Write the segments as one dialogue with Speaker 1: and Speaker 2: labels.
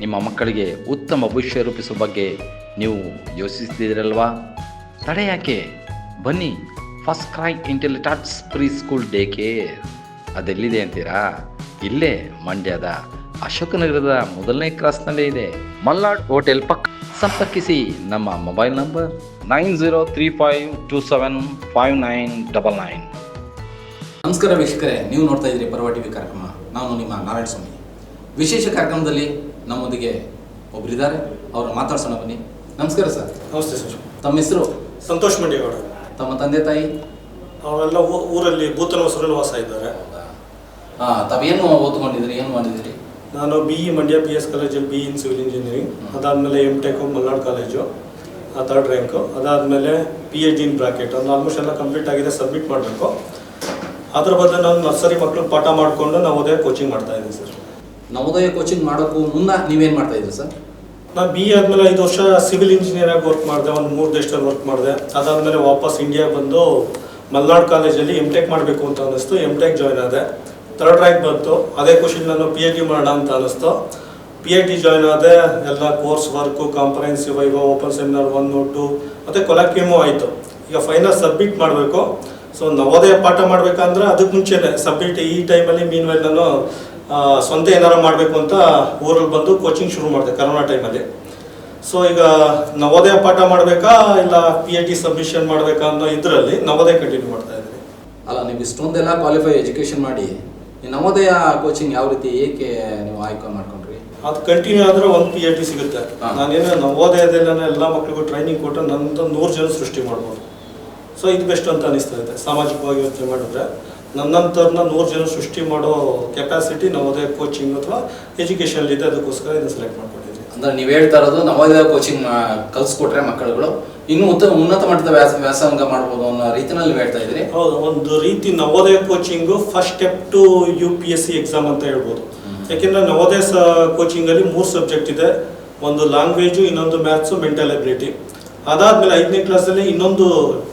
Speaker 1: ನಿಮ್ಮ ಮಕ್ಕಳಿಗೆ ಉತ್ತಮ ಭವಿಷ್ಯ ರೂಪಿಸುವ ಬಗ್ಗೆ ನೀವು ಯೋಚಿಸ್ತಿದ್ದೀರಲ್ವಾ? ತಡೆ ಯಾಕೆ? ಬನ್ನಿ first cry Intellitots preschool day care ಅದೆಲ್ಲಿದೆ ಅಂತೀರಾ? ಇಲ್ಲೇ, ಮಂಡ್ಯದ ಅಶೋಕನಗರದ ಮೊದಲನೇ ಕ್ರಾಸ್ನಲ್ಲೇ ಇದೆ. ಮಲ್ನಾಡ್ ಹೋಟೆಲ್ ಪಕ್ಕ. ಸಂಪರ್ಕಿಸಿ ನಮ್ಮ mobile number nine zero three five two seven five nine double nine.
Speaker 2: ನಮಸ್ಕಾರ ವೀಕ್ಷಕರೇ, ನೀವು ನೋಡ್ತಾ ಇದ್ದೀರಿ ಪರ್ವ ಟಿವಿ ಕಾರ್ಯಕ್ರಮ. ನಾನು ನಿಮ್ಮ ನಾರಾಯಣ ಸ್ವಾಮಿ. ವಿಶೇಷ ಕಾರ್ಯಕ್ರಮದಲ್ಲಿ ನಮ್ಮೊಂದಿಗೆ ಒಬ್ಬರಿದ್ದಾರೆ ಅವ್ರನ್ನ ಮಾತಾಡ್ಸೋಣ ಬನ್ನಿ. ನಮಸ್ಕಾರ ಸರ್.
Speaker 3: ನಮಸ್ತೆ ಸರ್.
Speaker 2: ತಮ್ಮ ಹೆಸರು?
Speaker 3: ಸಂತೋಷ್ ಮಂಡಿಗೌಡ
Speaker 2: ತಮ್ಮ ತಂದೆ ತಾಯಿ?
Speaker 3: ಅವರೆಲ್ಲ ಊರಲ್ಲಿ ಭೂತನ ಹೊಸರಲ್ಲಿ ವಾಸ ಇದ್ದಾರೆ.
Speaker 2: ಹಾಂ ತಾವೇನು ಓದ್ಕೊಂಡಿದ್ದೀರಿ? ಏನು ಮಾಡಿದ್ರಿ
Speaker 3: ನಾನು B E Mandya P S ಕಾಲೇಜಲ್ಲಿ ಬಿ ಇನ್ ಸಿವಿಲ್ ಇಂಜಿನಿಯರಿಂಗ್ ಅದಾದಮೇಲೆ ಎಂ ಟೆಕ್ ಮಲ್ನಾಡ್ ಕಾಲೇಜು ಆ ಥರ್ಡ್ ರ್ಯಾಂಕು ಅದಾದಮೇಲೆ P H D in bracket ಒಂದು ಆಲ್ಮೋಸ್ಟ್ ಎಲ್ಲ ಕಂಪ್ಲೀಟ್ ಆಗಿದೆ ಸಬ್ಮಿಟ್ ಮಾಡಬೇಕು. ಅದ್ರ ಬದಲು ನಾನು ನರ್ಸರಿ ಮಕ್ಕಳು ಪಾಠ ಮಾಡಿಕೊಂಡು ನಾವು ಅದೇ ಕೋಚಿಂಗ್ ಮಾಡ್ತಾ ಇದ್ದೀನಿ ಸರ್.
Speaker 2: ನವೋದಯ ಕೋಚಿಂಗ್ ಮಾಡೋಕ್ಕೂ ಮುನ್ನ ನೀವೇನು ಮಾಡ್ತಾ ಇದ್ರಿ ಸರ್?
Speaker 3: ನಾನು ಬಿ ಎ ಆದಮೇಲೆ ಐದು ವರ್ಷ ಸಿವಿಲ್ ಇಂಜಿನಿಯರ್ ಆಗಿ ವರ್ಕ್ ಮಾಡಿದೆ, ಒಂದು ಮೂರು ದೇಶದಲ್ಲಿ ವರ್ಕ್ ಮಾಡಿದೆ. ಅದಾದಮೇಲೆ ವಾಪಸ್ ಇಂಡಿಯಾ ಬಂದು ಮಲ್ನಾಡ್ ಕಾಲೇಜಲ್ಲಿ ಎಂ ಟೆಕ್ ಮಾಡಬೇಕು ಅಂತ ಅನ್ನಿಸ್ತು ಎಂ ಟೆಕ್ ಜಾಯ್ನ್ ಆದೆ. ಥರ್ಡ್ ರ್ಯಾಂಕ್ ಬಂತು. ಅದೇ ಖುಷಿ ನಾನು ಪಿ ಎಚ್ ಡಿ ಮಾಡೋಣ ಅಂತ ಅನ್ನಿಸ್ತು. ಪಿ ಎಚ್ ಡಿ ಜಾಯ್ನ್ ಆದೆ, ಎಲ್ಲ course work comprehensive viva open seminar one two ಮತ್ತು ಕೊಲಾಕ್ಯೂಮು ಆಯಿತು. ಈಗ ಫೈನಲ್ ಸಬ್ಮಿಟ್ ಮಾಡಬೇಕು. ಸೊ ನವೋದಯ ಪಾಠ ಮಾಡಬೇಕಂದ್ರೆ ಅದಕ್ಕೆ ಮುಂಚೆನೆ ಸಬ್ಮಿಟ್ ಈ ಟೈಮಲ್ಲಿ ಮೀನ್ ನಾನು ಸ್ವಂತ ಏನಾರ ಮಾಡಬೇಕು ಅಂತ ಊರಲ್ಲಿ ಬಂದು ಕೋಚಿಂಗ್ ಶುರು ಮಾಡಿದೆ ಕರೋನಾ ಟೈಮಲ್ಲಿ ಸೊ ಈಗ ನವೋದಯ ಪಾಠ ಮಾಡಬೇಕಾ ಇಲ್ಲ ಪಿ ಎಚ್ ಡಿ ಸಬ್ಮಿಷನ್ ಮಾಡಬೇಕಾ ಅನ್ನೋ ಇದರಲ್ಲಿ ನವೋದಯ ಕಂಟಿನ್ಯೂ ಮಾಡ್ತಾ ಇದ್ದೀನಿ
Speaker 2: ಅಲ್ಲ ನೀವು ಇಷ್ಟೊಂದೆಲ್ಲ ಕ್ವಾಲಿಫೈ ಎಜುಕೇಷನ್ ಮಾಡಿ ನವೋದಯ ಕೋಚಿಂಗ್ ಯಾವ ರೀತಿ ಏಕೆ ನೀವು ಆಯ್ಕೆ ಮಾಡ್ಕೊಂಡ್ರಿ?
Speaker 3: ಅದು ಕಂಟಿನ್ಯೂ ಆದರೆ ಒಂದು ಪಿ ಎಚ್ ಡಿ ಸಿಗುತ್ತೆ. ನಾನೇನು ನವೋದಯದಲ್ಲೇ ಎಲ್ಲ ಮಕ್ಕಳಿಗೂ ಟ್ರೈನಿಂಗ್ ಕೊಟ್ಟು ನಂದು ನೂರು ಜನ ಸೃಷ್ಟಿ ಮಾಡ್ಬೋದು. ಸೊ ಇದು ಬೆಸ್ಟ್ ಅಂತ ಅನಿಸ್ತಾ ಇದೆ ಸಾಮಾಜಿಕವಾಗಿ ಯೋಚನೆ ಮಾಡಿದ್ರೆ. ನನ್ನಂಥವ್ರನ್ನ ನೂರು ಜನ ಸೃಷ್ಟಿ ಮಾಡೋ ಕೆಪಾಸಿಟಿ ನವೋದಯ ಕೋಚಿಂಗ್ ಅಥವಾ ಎಜುಕೇಷನ್ ಇದೆ ಅದಕ್ಕೋಸ್ಕರ ಇದನ್ನು ಸೆಲೆಕ್ಟ್ ಮಾಡ್ಕೊಂಡಿದ್ದೀನಿ
Speaker 2: ಅಂದ್ರೆ ನೀವು ಹೇಳ್ತಾ ಇರೋದು ನವೋದಯ ಕೋಚಿಂಗ್ ಕಲಿಸ್ಕೊಟ್ರೆ ಮಕ್ಕಳುಗಳು ಇನ್ನೂ ಉತ್ತಮ ಉನ್ನತ ಮಟ್ಟದ ವ್ಯಾಸ ವ್ಯಾಸಂಗ ಮಾಡ್ಬೋದು ಅನ್ನೋ ರೀತಿನಲ್ಲಿ ಹೇಳ್ತಾ ಇದ್ರಿ
Speaker 3: ಹೌದು ಒಂದು ರೀತಿ Navodaya coaching first step to U P S C exam ಅಂತ ಹೇಳ್ಬೋದು. ಯಾಕೆಂದ್ರೆ ನವೋದಯ ಸ ಕೋಚಿಂಗಲ್ಲಿ ಮೂರು ಸಬ್ಜೆಕ್ಟ್ ಇದೆ. ಒಂದು ಲ್ಯಾಂಗ್ವೇಜು ಇನ್ನೊಂದು ಮ್ಯಾಥ್ಸು ಮೆಂಟಲ್ ಎಬಿಲಿಟಿ ಅದಾದ್ಮೇಲೆ ಐದನೇ ಕ್ಲಾಸಲ್ಲಿ ಇನ್ನೊಂದು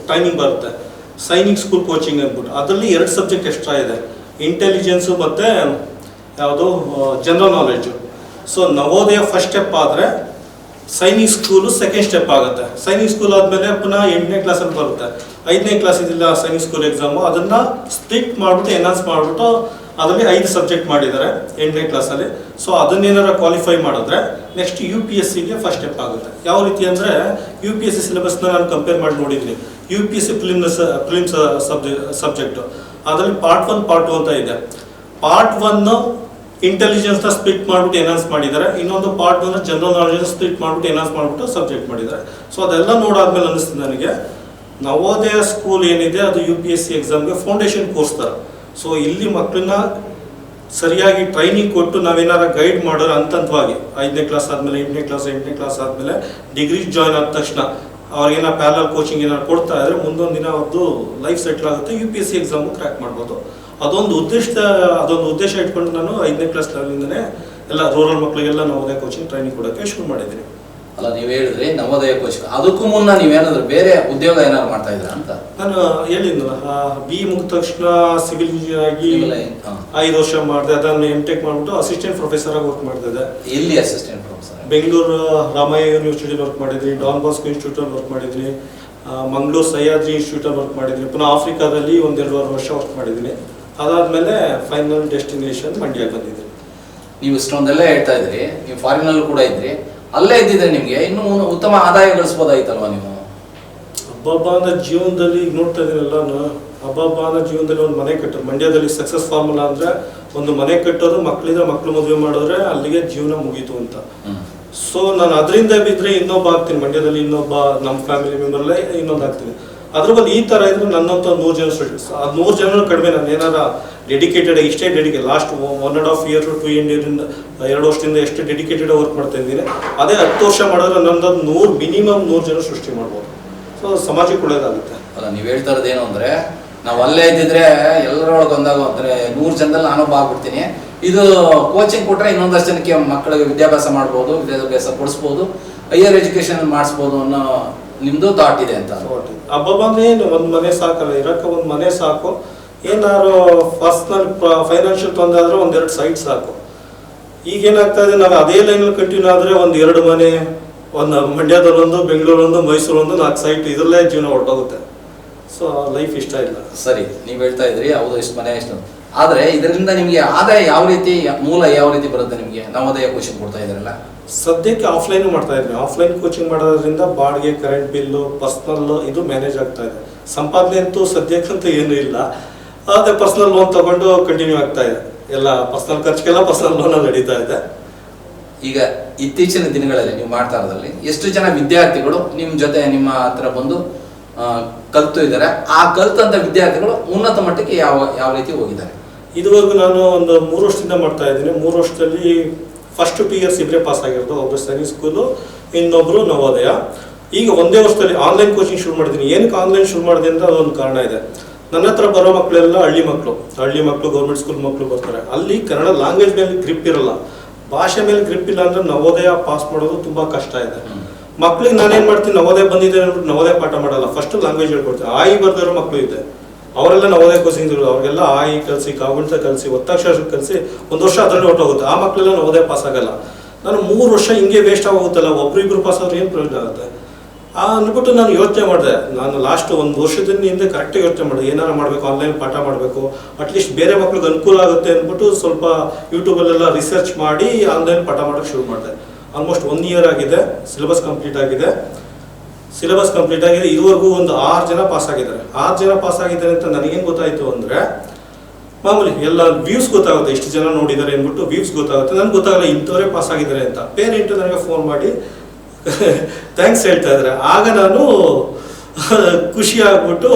Speaker 3: ಟೈಮಿಂಗ್ ಬರುತ್ತೆ. ಸೈನಿಕ್ ಸ್ಕೂಲ್ ಕೋಚಿಂಗ್ ಅಂದ್ಬಿಟ್ಟು. ಅದರಲ್ಲಿ ಎರಡು ಸಬ್ಜೆಕ್ಟ್ ಎಕ್ಸ್ಟ್ರಾ ಇದೆ. ಇಂಟೆಲಿಜೆನ್ಸು ಮತ್ತು ಯಾವುದು general knowledge so Navodaya first step ಆದರೆ ಸೈನಿಕ್ ಸ್ಕೂಲು ಸೆಕೆಂಡ್ ಸ್ಟೆಪ್ ಆಗುತ್ತೆ. ಸೈನಿಕ್ ಸ್ಕೂಲ್ ಆದಮೇಲೆ ಪುನಃ ಎಂಟನೇ ಕ್ಲಾಸಲ್ಲಿ ಬರುತ್ತೆ. ಐದನೇ ಕ್ಲಾಸ್ ಇದಿಲ್ಲ ಸೈನಿಕ್ ಸ್ಕೂಲ್ ಎಕ್ಸಾಮು ಅದನ್ನು ಸ್ಪ್ಲಿಟ್ ಮಾಡಿಬಿಟ್ಟು ಎನ್ಹಾನ್ಸ್ ಮಾಡಿಬಿಟ್ಟು ಅದರಲ್ಲಿ ಐದು ಸಬ್ಜೆಕ್ಟ್ ಮಾಡಿದ್ದಾರೆ, ಎಂಟನೇ ಕ್ಲಾಸಲ್ಲಿ ಸೊ ಅದನ್ನೇನಾರ ಕ್ವಾಲಿಫೈ ಮಾಡಿದ್ರೆ ನೆಕ್ಸ್ಟ್ ಯು ಪಿ ಎಸ್ ಸಿಗೆ ಫಸ್ಟ್ ಸ್ಟೆಪ್ ಆಗುತ್ತೆ. ಯಾವ ರೀತಿ ಅಂದರೆ ಯು ಪಿ ಎಸ್ ಸಿ ಸಿಲೆಬಸ್ನ ನಾನು ಕಂಪೇರ್ ಮಾಡಿ ನೋಡಿದ್ವಿ. U P S C prelims prelims subject ಅದರಲ್ಲಿ ಪಾರ್ಟ್ ಒನ್ ಪಾರ್ಟ್ ಟು ಅಂತ ಇದೆ. ಪಾರ್ಟ್ ಒನ್ನು ಇಂಟೆಲಿಜೆನ್ಸ್ನ ಸ್ಪ್ಲಿಟ್ ಮಾಡಿಬಿಟ್ಟು ಎನೌನ್ಸ್ ಮಾಡಿದ್ದಾರೆ. ಇನ್ನೊಂದು part one general knowledge split ಮಾಡಿಬಿಟ್ಟು ಎನೌನ್ಸ್ ಮಾಡಿಬಿಟ್ಟು ಸಬ್ಜೆಕ್ಟ್ ಮಾಡಿದ್ದಾರೆ. ಸೊ ಅದೆಲ್ಲ ನೋಡಾದ್ಮೇಲೆ ಅನ್ನಿಸ್ತು ನನಗೆ. ನವೋದಯ ಸ್ಕೂಲ್ ಏನಿದೆ, ಅದು ಯು ಪಿ ಎಸ್ ಸಿ ಎಕ್ಸಾಮ್ಗೆ ಫೌಂಡೇಶನ್ ಕೋರ್ಸ್ ಥರ ಸೊ ಇಲ್ಲಿ ಮಕ್ಕಳನ್ನ ಸರಿಯಾಗಿ ಟ್ರೈನಿಂಗ್ ಕೊಟ್ಟು ನಾವೇನಾರ ಗೈಡ್ ಮಾಡೋರು ಹಂತವಾಗಿ ಐದನೇ ಕ್ಲಾಸ್ ಆದಮೇಲೆ, ಎಂಟನೇ ಕ್ಲಾಸ್ ಎಂಟನೇ ಕ್ಲಾಸ್ ಆದಮೇಲೆ ಡಿಗ್ರಿ ಜಾಯ್ನ್ ಆದ ತಕ್ಷಣ ಅವ್ರಿಗೇನ ಪ್ಯಾರಲ್ ಕೋಚಿಂಗ್ ಏನಾರು ಕೊಡ್ತಾ ಇದ್ರೆ ಮುಂದೊಂದು ದಿನ ಅವ್ರದ್ದು ಲೈಫ್ ಸೆಟ್ಲ್ ಆಗುತ್ತೆ U P S C exam crack ಮಾಡ್ಬೋದು. ಅದೊಂದು ಉದ್ದೇಶ ಅದೊಂದು ಉದ್ದೇಶ ಇಟ್ಕೊಂಡು ನಾನು ಐದನೇ ಕ್ಲಾಸ್ ಲೆವೆಲಿಂದನೇ ಎಲ್ಲ ರೂರಲ್ ಮಕ್ಕಳಿಗೆಲ್ಲ ನವೋದಯ ಕೋಚಿಂಗ್ ಟ್ರೈನಿಂಗ್ ಕೊಡೋಕ್ಕೆ ಶುರು ಮಾಡಿದ್ದೀನಿ.
Speaker 2: ಅಲ್ಲ ನೀವು ಹೇಳಿದ್ರೆ ನವೋದಯ ಕೋಚಿಂಗ್ ಅದಕ್ಕೂ ಮುನ್ನ ನೀವೇನಾದ್ರು ಬೇರೆ ಉದ್ಯೋಗ ಏನಾದ್ರು ಮಾಡ್ತಾ ಇದ್ರ ಅಂತ?
Speaker 3: ನಾನು ಹೇಳಿದ್ನಲ್ಲ ಬಿ ಮುಗಿದ ತಕ್ಷಣ ಸಿವಿಲ್ ಇಂಜಿನಿಯರ್ ಆಗಿ. ಐದು ವರ್ಷ ಮಾಡಿದೆ ಅದನ್ನು ಎಂ ಟೆಕ್ ಮಾಡಿಬಿಟ್ಟು ಅಸಿಸ್ಟೆಂಟ್ ಪ್ರೊಫೆಸರ್ ಆಗಿ ವರ್ಕ್ ಮಾಡ್ತಿದ್ದೆ.
Speaker 2: ಎಲ್ಲಿ ಅಸಿಸ್ಟೆಂಟ್ ಪ್ರೊಫೆಸರ್
Speaker 3: ಬೆಂಗಳೂರು ರಾಮಯ್ಯ ಯೂನಿವರ್ಸಿಟಿಲಿ ವರ್ಕ್ ಮಾಡಿದ್ವಿ ಡಾನ್ ಬಾಸ್ಕೋ ಇನ್ಸ್ಟಿಟ್ಯೂಟಲ್ಲಿ ವರ್ಕ್ ಮಾಡಿದ್ವಿ ಮಂಗಳೂರು ಸಹ್ಯಾದ್ರಿ ಇನ್ಸ್ಟಿಟ್ಯೂಟಲ್ಲಿ ವರ್ಕ್ ಮಾಡಿದ್ವಿ ಪುನಃ ಆಫ್ರಿಕಾದಲ್ಲಿ ಒಂದೆರಡುವರೆ ವರ್ಷ ವರ್ಕ್ ಮಾಡಿದ್ದೀನಿ ಅದಾದಮೇಲೆ ಫೈನಲ್ ಡೆಸ್ಟಿನೇಷನ್ ಮಂಡ್ಯಕ್ಕೆ ಬಂದಿದ್ದೀನಿ
Speaker 2: ನೀವು ಇಷ್ಟೊಂದೆಲ್ಲ ಹೇಳ್ತಾ ಇದ್ರಿ ನೀವು ಫಾರಿನಲ್ಲಿ ಕೂಡ ಇದ್ರಿ ಅಲ್ಲೇ ಇದ್ದಿದ್ರೆ ನಿಮ್ಗೆ? ಇನ್ನೂ ಉತ್ತಮ ಆದಾಯ ಗಳಿಸ್ಬೋದಾಯ್ತಲ್ವಾ ನೀವು?
Speaker 3: ಹಬ್ಬಬ್ಬ ಅನ್ನೋ ಜೀವನದಲ್ಲಿ ಈಗ ನೋಡ್ತಾ ಇದ್ದೀನಲ್ಲ ನಾನು ಹಬ್ಬಬ್ಬ ಅನ್ನೋ ಜೀವನದಲ್ಲಿ ಒಂದು ಮನೆ ಕಟ್ಟರು ಮಂಡ್ಯದಲ್ಲಿ ಸಕ್ಸಸ್ ಫಾರ್ಮುಲಾ ಅಂದ್ರೆ ಒಂದು ಮನೆ ಕಟ್ಟೋದು ಮಕ್ಕಳಿಂದ ಮಕ್ಕಳು ಮದುವೆ ಮಾಡಿದ್ರೆ ಅಲ್ಲಿಗೆ ಜೀವನ ಮುಗೀತು ಅಂತ. ಸೊ ನಾನು ಅದರಿಂದ ಬಿದ್ರೆ ಇನ್ನೊಬ್ಬ ಆಗ್ತೀನಿ. ಮಂಡ್ಯದಲ್ಲಿ ಇನ್ನೊಬ್ಬ ನಮ್ಮ ಫ್ಯಾಮಿಲಿ ಮೆಂಬರಲ್ಲೇ ಇನ್ನೊಂದು ಆಗ್ತೀನಿ. ಅದ್ರ ಬದಲು ಈ ತರ ಇದ್ರೆ ನನ್ನಂತ ನೂರು ಜನ ಸ್ಟೂಡೆಂಟ್ಸ್ ಆ ನೂರು ಜನ ಕಡಿಮೆ ನಾನು ಏನಾರ ಡೆಡಿಕೇಟೆಡ್ ಇಷ್ಟೇ ಡೆಡಿಕೇ last one and half year to ಇಂಡಿಯರಿಂದ ಎರಡು ವರ್ಷದಿಂದ ಎಷ್ಟು ಡೆಡಿಕೇಟೆಡ್ ವರ್ಕ್ ಮಾಡ್ತಾ ಇದ್ದೀನಿ ಅದೇ ಹತ್ತು ವರ್ಷ ಮಾಡಿದ್ರೆ ನನ್ನದು ನೂರು ಮಿನಿಮಮ್ ನೂರು ಜನ ಸೃಷ್ಟಿ ಮಾಡ್ಬೋದು. ಸೊ ಸಮಾಜಕ್ಕೆ ಒಳ್ಳೇದಾಗುತ್ತೆ.
Speaker 2: ಅಲ್ಲ ನೀವು ಹೇಳ್ತಾ ಇರೋದು ಏನು ಅಂದ್ರೆ ನಾವು ಅಲ್ಲೇ ಇದ್ದಿದ್ರೆ ಎಲ್ಲರೊಳಗೆ ಒಂದಾಗ ಅಂದರೆ ನೂರು ಜನದಲ್ಲಿ ನಾನೊಬ್ಬ ಆಗ್ಬಿಡ್ತೀನಿ. ಇದು ಕೋಚಿಂಗ್ ಕೊಟ್ಟರೆ ಇನ್ನೊಂದಷ್ಟು ಜನಕ್ಕೆ ಮಕ್ಕಳಿಗೆ ವಿದ್ಯಾಭ್ಯಾಸ ಮಾಡ್ಬೋದು ವಿದ್ಯಾಭ್ಯಾಸ ಕೊಡಿಸ್ಬೋದು ಹೈಯರ್ ಎಜುಕೇಶನ್ ಮಾಡಿಸ್ಬೋದು ಅನ್ನೋ ನಿಮ್ಮದು ಥಾಟ್ ಇದೆ ಅಂತ.
Speaker 3: ಹಬ್ಬ ಬಂದ್ರೆ ಏನು? ಒಂದು ಮನೆ ಸಾಕಲ್ಲ ಇರೋಕ್ಕೆ ಒಂದು ಮನೆ ಸಾಕು. ಏನಾದ್ರು ಪರ್ಸ್ನಲ್ ಫೈನಾನ್ಷಿಯಲ್ ತೊಂದರೆ ಆದ್ರೆ ಒಂದೆರಡು ಸೈಟ್ ಸಾಕು. ಈಗ ಏನಾಗ್ತಾ ಇದೆ ನಾವು ಅದೇ ಲೈನಲ್ಲಿ ಕಂಟಿನ್ಯೂ ಆದ್ರೆ ಒಂದು ಎರಡು ಮನೆ ಒಂದು ಮಂಡ್ಯದಲ್ಲೊಂದು ಬೆಂಗಳೂರೊಂದು ಮೈಸೂರೊಂದು ನಾಲ್ಕು ಸೈಟ್ ಇದರಲ್ಲೇ ಜೀವನ ಹೊರಟೋಗುತ್ತೆ ಸೊ ಲೈಫ್ ಇಷ್ಟ ಇಲ್ಲ.
Speaker 2: ಸರಿ ನೀವು ಹೇಳ್ತಾ ಇದ್ರಿ ಹೌದು ಇಷ್ಟು ಮನೆ ಇಷ್ಟು ಆದರೆ ಇದರಿಂದ ನಿಮಗೆ ಆದಾಯ ಯಾವ ರೀತಿ ಮೂಲ ಯಾವ ರೀತಿ ಬರುತ್ತೆ ನಿಮಗೆ? ನವೋದಯ ಕೋಚಿಂಗ್ ಕೊಡ್ತಾ ಇದ್ರಲ್ಲ
Speaker 3: ಸದ್ಯಕ್ಕೆ ಆಫ್ಲೈನ್ ಮಾಡ್ತಾ ಇದ್ವಿ. ಆಫ್ಲೈನ್ ಕೋಚಿಂಗ್ ಮಾಡೋದ್ರಿಂದ ಬಾಡಿಗೆ ಕರೆಂಟ್ ಬಿಲ್ಲು ಪರ್ಸ್ನಲ್ ಇದು ಮ್ಯಾನೇಜ್ ಆಗ್ತಾ ಇದೆ. ಸಂಪಾದನೆ ಅಂತೂ ಸದ್ಯಕ್ಕಂತೂ ಏನೂ ಇಲ್ಲ. ಅದೇ ಪರ್ಸನಲ್ ಲೋನ್ ತಗೊಂಡು ಕಂಟಿನ್ಯೂ ಆಗ್ತಾ ಇದೆ. ಎಲ್ಲ ಪರ್ಸನಲ್ ಖರ್ಚಿಗೆಲ್ಲ ಪರ್ಸನಲ್ ಲೋನ್ ನಡೀತಾ ಇದೆ.
Speaker 2: ಈಗ ಇತ್ತೀಚಿನ ದಿನಗಳಲ್ಲಿ ನೀವು ಮಾಡ್ತಾ ಇರೋದ್ರಲ್ಲಿ ಎಷ್ಟು ಜನ ವಿದ್ಯಾರ್ಥಿಗಳು ನಿಮ್ಮ ಜೊತೆ ನಿಮ್ಮ ಹತ್ರ ಬಂದು ಕಲ್ತು ಇದ್ದಾರೆ. ಆ ಕಲ್ತಂತ ವಿದ್ಯಾರ್ಥಿಗಳು ಉನ್ನತ ಮಟ್ಟಕ್ಕೆ ಯಾವ ಯಾವ ರೀತಿ ಹೋಗಿದ್ದಾರೆ?
Speaker 3: ಇದುವರೆಗೂ ನಾನು ಒಂದು ಮೂರು ವರ್ಷದಿಂದ ಮಾಡ್ತಾ ಇದ್ದೀನಿ. ಮೂರು ವರ್ಷದಲ್ಲಿ ಫಸ್ಟ್ ಪಿ ಇಯರ್ಸ್ ಇಬ್ಬರೇ ಪಾಸ್ ಆಗಿರೋದು. ಒಬ್ಬರು ಸರಿ ಸ್ಕೂಲು ಇನ್ನೊಬ್ರು ನವೋದಯ. ಈಗ ಒಂದೇ ವರ್ಷದಲ್ಲಿ ಆನ್ಲೈನ್ ಕೋಚಿಂಗ್ ಶುರು ಮಾಡಿದ್ದೀನಿ. ಏನಕ್ಕೆ ಆನ್ಲೈನ್ ಶುರು ಮಾಡಿದೆ ಅಂತ ಅದೊಂದು ಕಾರಣ ಇದೆ. ನನ್ನ ಹತ್ರ ಬರೋ ಮಕ್ಕಳೆಲ್ಲ ಹಳ್ಳಿ ಮಕ್ಕಳು ಹಳ್ಳಿ ಮಕ್ಕಳು ಗೌರ್ಮೆಂಟ್ ಸ್ಕೂಲ್ ಮಕ್ಕಳು ಬರ್ತಾರೆ ಅಲ್ಲಿ ಕನ್ನಡ ಲ್ಯಾಂಗ್ವೇಜ್ ಮೇಲೆ ಗ್ರಿಪ್ ಇರಲ್ಲ. ಭಾಷೆ ಮೇಲೆ ಗ್ರಿಪ್ ಇಲ್ಲ ಅಂದ್ರೆ ನವೋದಯ ಪಾಸ್ ಮಾಡೋದು ತುಂಬಾ ಕಷ್ಟ ಇದೆ. ಮಕ್ಳಿಗೆ ನಾನೇನ್ ಮಾಡ್ತೀನಿ? ನವೋದಯ ಬಂದಿದೆ ಅಂದ್ಬಿಟ್ಟು ನವೋದಯ ಪಾಠ ಮಾಡಲ್ಲ. ಫಸ್ಟ್ ಲ್ಯಾಂಗ್ವೇಜ್ ಹೇಳ್ಕೊಡ್ತೀನಿ. ಆಯಿ ಬರ್ದಿರೋ ಮಕ್ಕಳು ಇದೆ. ಅವರೆಲ್ಲ ನವೋದಯ ಕೋಚಿಂಗ್ ಅವ್ರಿಗೆಲ್ಲ ಆಯಿ ಕಲಿಸಿ, ಕಾಗುಣಿತ ಕಲಿಸಿ, ಒತ್ತಾಕ್ಷರ ಕಲಿಸಿ ಒಂದು ವರ್ಷ ಅದರಲ್ಲಿ ಹೊರಟೋಗುತ್ತೆ ಆ ಮಕ್ಕಳೆಲ್ಲ ನವೋದಯ ಪಾಸ್ ಆಗಲ್ಲ. ನಾನು ಮೂರು ವರ್ಷ ಹಿಂಗೆ ವೇಸ್ಟ್ ಆಗೋಗುತ್ತಲ್ಲ. ಒಬ್ರಿಬ್ರು ಪಾಸ್ ಆದ್ರೆ ಏನು ಪ್ರಯೋಜನ ಆಗುತ್ತೆ? ಅಂದ್ಬಿಟ್ಟು ನಾನು ಯೋಚನೆ ಮಾಡಿದೆ. ನಾನು ಲಾಸ್ಟ್ ಒಂದು ವರ್ಷದಿಂದ ಹಿಂದೆ ಕರೆಕ್ಟಾಗಿ ಯೋಚನೆ ಮಾಡಿದೆ. ಏನಾರು ಮಾಡಬೇಕು ಆನ್ಲೈನ್ ಪಾಠ ಮಾಡಬೇಕು ಅಟ್ಲೀಸ್ಟ್ ಬೇರೆ ಮಕ್ಳಿಗೆ ಅನುಕೂಲ ಆಗುತ್ತೆ ಅಂದ್ಬಿಟ್ಟು ಸ್ವಲ್ಪ ಯೂಟ್ಯೂಬಲ್ಲೆಲ್ಲ ರಿಸರ್ಚ್ ಮಾಡಿ ಆನ್ಲೈನ್ ಪಾಠ ಮಾಡೋಕ್ಕೆ ಶುರು ಮಾಡಿದೆ. ಆಲ್ಮೋಸ್ಟ್ ಒನ್ ಇಯರ್ ಆಗಿದೆ ಸಿಲೆಬಸ್ ಕಂಪ್ಲೀಟ್ ಆಗಿದೆ. ಸಿಲೆಬಸ್ ಕಂಪ್ಲೀಟ್ ಆಗಿದೆ, ಇದುವರೆಗೂ ಒಂದು ಆರು ಜನ ಪಾಸ್ ಆಗಿದ್ದಾರೆ. ಆರು ಜನ ಪಾಸ್ ಆಗಿದ್ದಾರೆ ಅಂತ ನನಗೇನು ಗೊತ್ತಾಯಿತು ಅಂದರೆ, ಮಾಮೂಲಿ ಎಲ್ಲ ವ್ಯೂಸ್ ಗೊತ್ತಾಗುತ್ತೆ. ಎಷ್ಟು ಜನ ನೋಡಿದ್ದಾರೆ ಅಂದ್ಬಿಟ್ಟು ವ್ಯೂಸ್ ಗೊತ್ತಾಗುತ್ತೆ. ನನಗೆ ಗೊತ್ತಾಗಲ್ಲ, ಇಂಥವರೇ ಪಾಸ್ ಆಗಿದ್ದಾರೆ ಅಂತ. ಪೇರೆಂಟು ನನಗೆ ಫೋನ್ ಮಾಡಿ ಥ್ಯಾಂಕ್ಸ್ ಹೇಳ್ತಾ ಇದ್ದಾರೆ. ಆಗ ನಾನು, ಖುಷಿ ಆಗ್ಬಿಟ್ಟು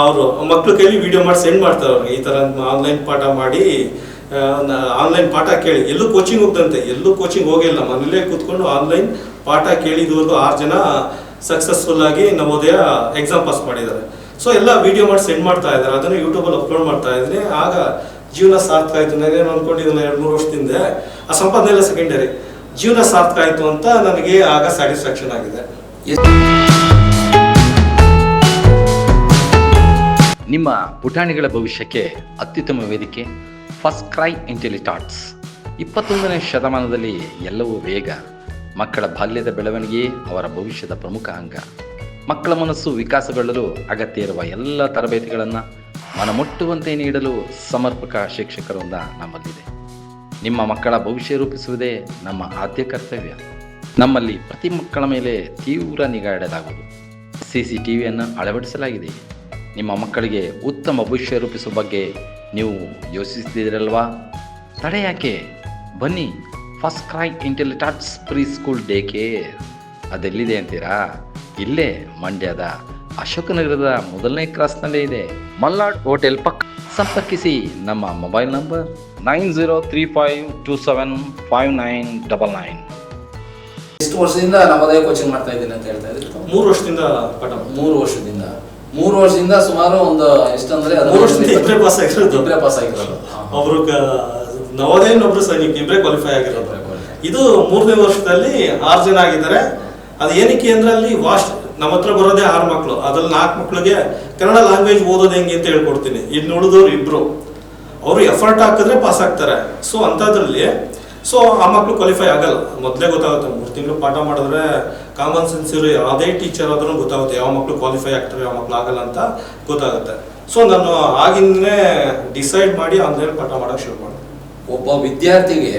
Speaker 3: ಅವರು ಮಕ್ಕಳ ಕೈಲಿ ವಿಡಿಯೋ ಮಾಡಿ ಸೆಂಡ್ ಮಾಡ್ತಾರೆ ಅವ್ರಿಗೆ. ಈ ಥರ ಆನ್ಲೈನ್ ಪಾಠ ಮಾಡಿ ಆನ್ಲೈನ್ ಪಾಠ ಕೇಳಿ. ಎಲ್ಲೂ ಕೋಚಿಂಗ್ ಹೋಗ್ತಂತೆ ಎಲ್ಲೂ ಕೋಚಿಂಗ್ ಹೋಗಿಲ್ಲ. ಮನೇಲೇ ಕೂತ್ಕೊಂಡು ಆನ್ಲೈನ್ ಪಾಠ ಕೇಳಿದವರು ಆರು ಜನ ಸಕ್ಸಸ್ಫುಲ್ ಆಗಿ ನವೋದಯ ಎಕ್ಸಾಮ್ ಪಾಸ್ ಮಾಡಿದ್ದಾರೆ. ಸೊ ಎಲ್ಲ ವಿಡಿಯೋ ಮಾಡಿ ಸೆಂಡ್ ಮಾಡ್ತಾ ಇದ್ದಾರೆ. ಅದನ್ನು ಯೂಟ್ಯೂಬಲ್ಲಿ ಅಪ್ಲೋಡ್ ಮಾಡ್ತಾ ಇದ್ದೀನಿ. ಆಗ ಜೀವನ ಸಾರ್ಥಕ ಆಯಿತು. ನಾನೇನು ಅಂದ್ಕೊಂಡಿದ್ದೀನಿ ಎರಡು ಮೂರು ವರ್ಷದಿಂದ. ಆ ಸಂಪಾದನೆ ಎಲ್ಲ ಸೆಕೆಂಡರಿ ಜೀವನ ಸಾರ್ಥಕ ಆಯಿತು ಅಂತ ನನಗೆ ಆಗ ಸ್ಯಾಟಿಸ್ಫ್ಯಾಕ್ಷನ್ ಆಗಿದೆ.
Speaker 1: ನಿಮ್ಮ ಪುಟಾಣಿಗಳ ಭವಿಷ್ಯಕ್ಕೆ ಅತ್ಯುತ್ತಮ ವೇದಿಕೆ ಫಸ್ಟ್ ಕ್ರೈ ಇಂಟೆಲಿಟಾಟ್ಸ್ ಇಪ್ಪತ್ತೊಂದನೇ ಶತಮಾನದಲ್ಲಿ ಎಲ್ಲವೂ ವೇಗ, ಮಕ್ಕಳ ಬಾಲ್ಯದ ಬೆಳವಣಿಗೆ ಅವರ ಭವಿಷ್ಯದ ಪ್ರಮುಖ ಅಂಗ. ಮಕ್ಕಳ ಮನಸ್ಸು ವಿಕಾಸಗೊಳ್ಳಲು ಅಗತ್ಯ ಇರುವ ಎಲ್ಲ ತರಬೇತಿಗಳನ್ನು ಮನಮುಟ್ಟುವಂತೆ ನೀಡಲು ಸಮರ್ಪಕ ಶಿಕ್ಷಕರೊಂದ ನಮ್ಮಲ್ಲಿದೆ. ನಿಮ್ಮ ಮಕ್ಕಳ ಭವಿಷ್ಯ ರೂಪಿಸುವುದೇ ನಮ್ಮ ಆದ್ಯ ಕರ್ತವ್ಯ. ನಮ್ಮಲ್ಲಿ ಪ್ರತಿ ಮಕ್ಕಳ ಮೇಲೆ ತೀವ್ರ ನಿಗಾ ಇಡಲಾಗುವುದು. ಸಿ ಸಿ ಟಿ ವಿಯನ್ನು ಅಳವಡಿಸಲಾಗಿದೆ. ನಿಮ್ಮ ಮಕ್ಕಳಿಗೆ ಉತ್ತಮ ಭವಿಷ್ಯ ರೂಪಿಸುವ ಬಗ್ಗೆ ನೀವು ಯೋಚಿಸ್ತಿದ್ದೀರಲ್ವಾ ತಡೆ ಯಾಕೆ? ಬನ್ನಿ, First Cry Intellitots preschool daycare. ಅದೆಲ್ಲಿದೆ ಅಂತೀರಾ? ಇಲ್ಲೇ, ಮಂಡ್ಯದ ಅಶೋಕನಗರದ ಮೊದಲನೇ ಕ್ರಾಸ್ನಲ್ಲೇ ಇದೆ. ಮಲ್ನಾಡ್ ಹೋಟೆಲ್ ಪಕ್ಕ. ಸಂಪರ್ಕಿಸಿ ನಮ್ಮ mobile number. Nine zero three five two seven five nine double nine.
Speaker 2: ಎಷ್ಟು ವರ್ಷದಿಂದ ನವೋದಯ ಕೋಚಿಂಗ್ ಮಾಡ್ತಾ ಇದ್ದೀನಿ ಅಂತ ಹೇಳ್ತಾ ಇದ್ದೀನಿ
Speaker 3: ಮೂರು ವರ್ಷದಿಂದ ಪಾಠ
Speaker 2: ಮೂರು ವರ್ಷದಿಂದ. ಮೂರು ವರ್ಷದಿಂದ ಸುಮಾರು ಒಂದು ಎಷ್ಟಂದ್ರೆ
Speaker 3: ಮೂರು ವರ್ಷದಿಂದ ಇಬ್ಬರೇ ಪಾಸ್ ಆಗಿರೋದು.
Speaker 2: ಇಬ್ಬರೇ ಪಾಸ್ ಆಗಿರೋದು.
Speaker 3: ಒಬ್ರು ನವೋದಯ ಇನ್ನೊಬ್ರು ಸೈನಿಕ ಇಬ್ಬರೇ ಕ್ವಾಲಿಫೈ ಆಗಿರೋದು. ಇದು ಮೂರನೇ ವರ್ಷದಲ್ಲಿ ಆರು ಜನ ಆಗಿದ್ದಾರೆ. ಅದು ಏನಕ್ಕೆ ಅಂದ್ರೆ ಅಲ್ಲಿ ವಾಸ್ಟ್ ನಮ್ಮ ಹತ್ರ ಬರೋದೇ ಆರು ಮಕ್ಕಳು ಅದ್ರಲ್ಲಿ ನಾಲ್ಕು ಮಕ್ಕಳಿಗೆ ಕನ್ನಡ ಲ್ಯಾಂಗ್ವೇಜ್ ಓದೋದು ಹೆಂಗೆ ಅಂತ ಹೇಳ್ಕೊಡ್ತೀನಿ. ಇನ್ನು ನೋಡಿದವ್ರು ಇಬ್ರು. ಅವರು ಎಫರ್ಟ್ ಹಾಕಿದ್ರೆ ಪಾಸ್ ಆಗ್ತಾರೆ. ಸೊ ಅಂಥದ್ರಲ್ಲಿ ಸೊ ಆ ಮಕ್ಕಳು ಕ್ವಾಲಿಫೈ ಆಗಲ್ಲ. ಮೊದಲೇ ಗೊತ್ತಾಗುತ್ತೆ ಮೂರು ತಿಂಗಳು ಪಾಠ ಮಾಡಿದ್ರೆ ಕಾಮನ್ ಸೆನ್ಸ್ ಇರೋ ಯಾವುದೇ ಟೀಚರ್ ಆದ್ರೂ ಗೊತ್ತಾಗುತ್ತೆ ಯಾವ ಮಕ್ಕಳು ಕ್ವಾಲಿಫೈ ಆಗ್ತಾರೆ ಯಾವ ಮಕ್ಕಳು ಆಗಲ್ಲ ಅಂತ ಗೊತ್ತಾಗುತ್ತೆ. ಸೊ ನಾನು ಆಗಿಂದನೇ ಡಿಸೈಡ್ ಮಾಡಿ ಆನ್ಲೈನ್ ಪಾಠ ಮಾಡೋಕೆ ಶುರು ಮಾಡಿದೆ.
Speaker 2: ಒಬ್ಬ ವಿದ್ಯಾರ್ಥಿಗೆ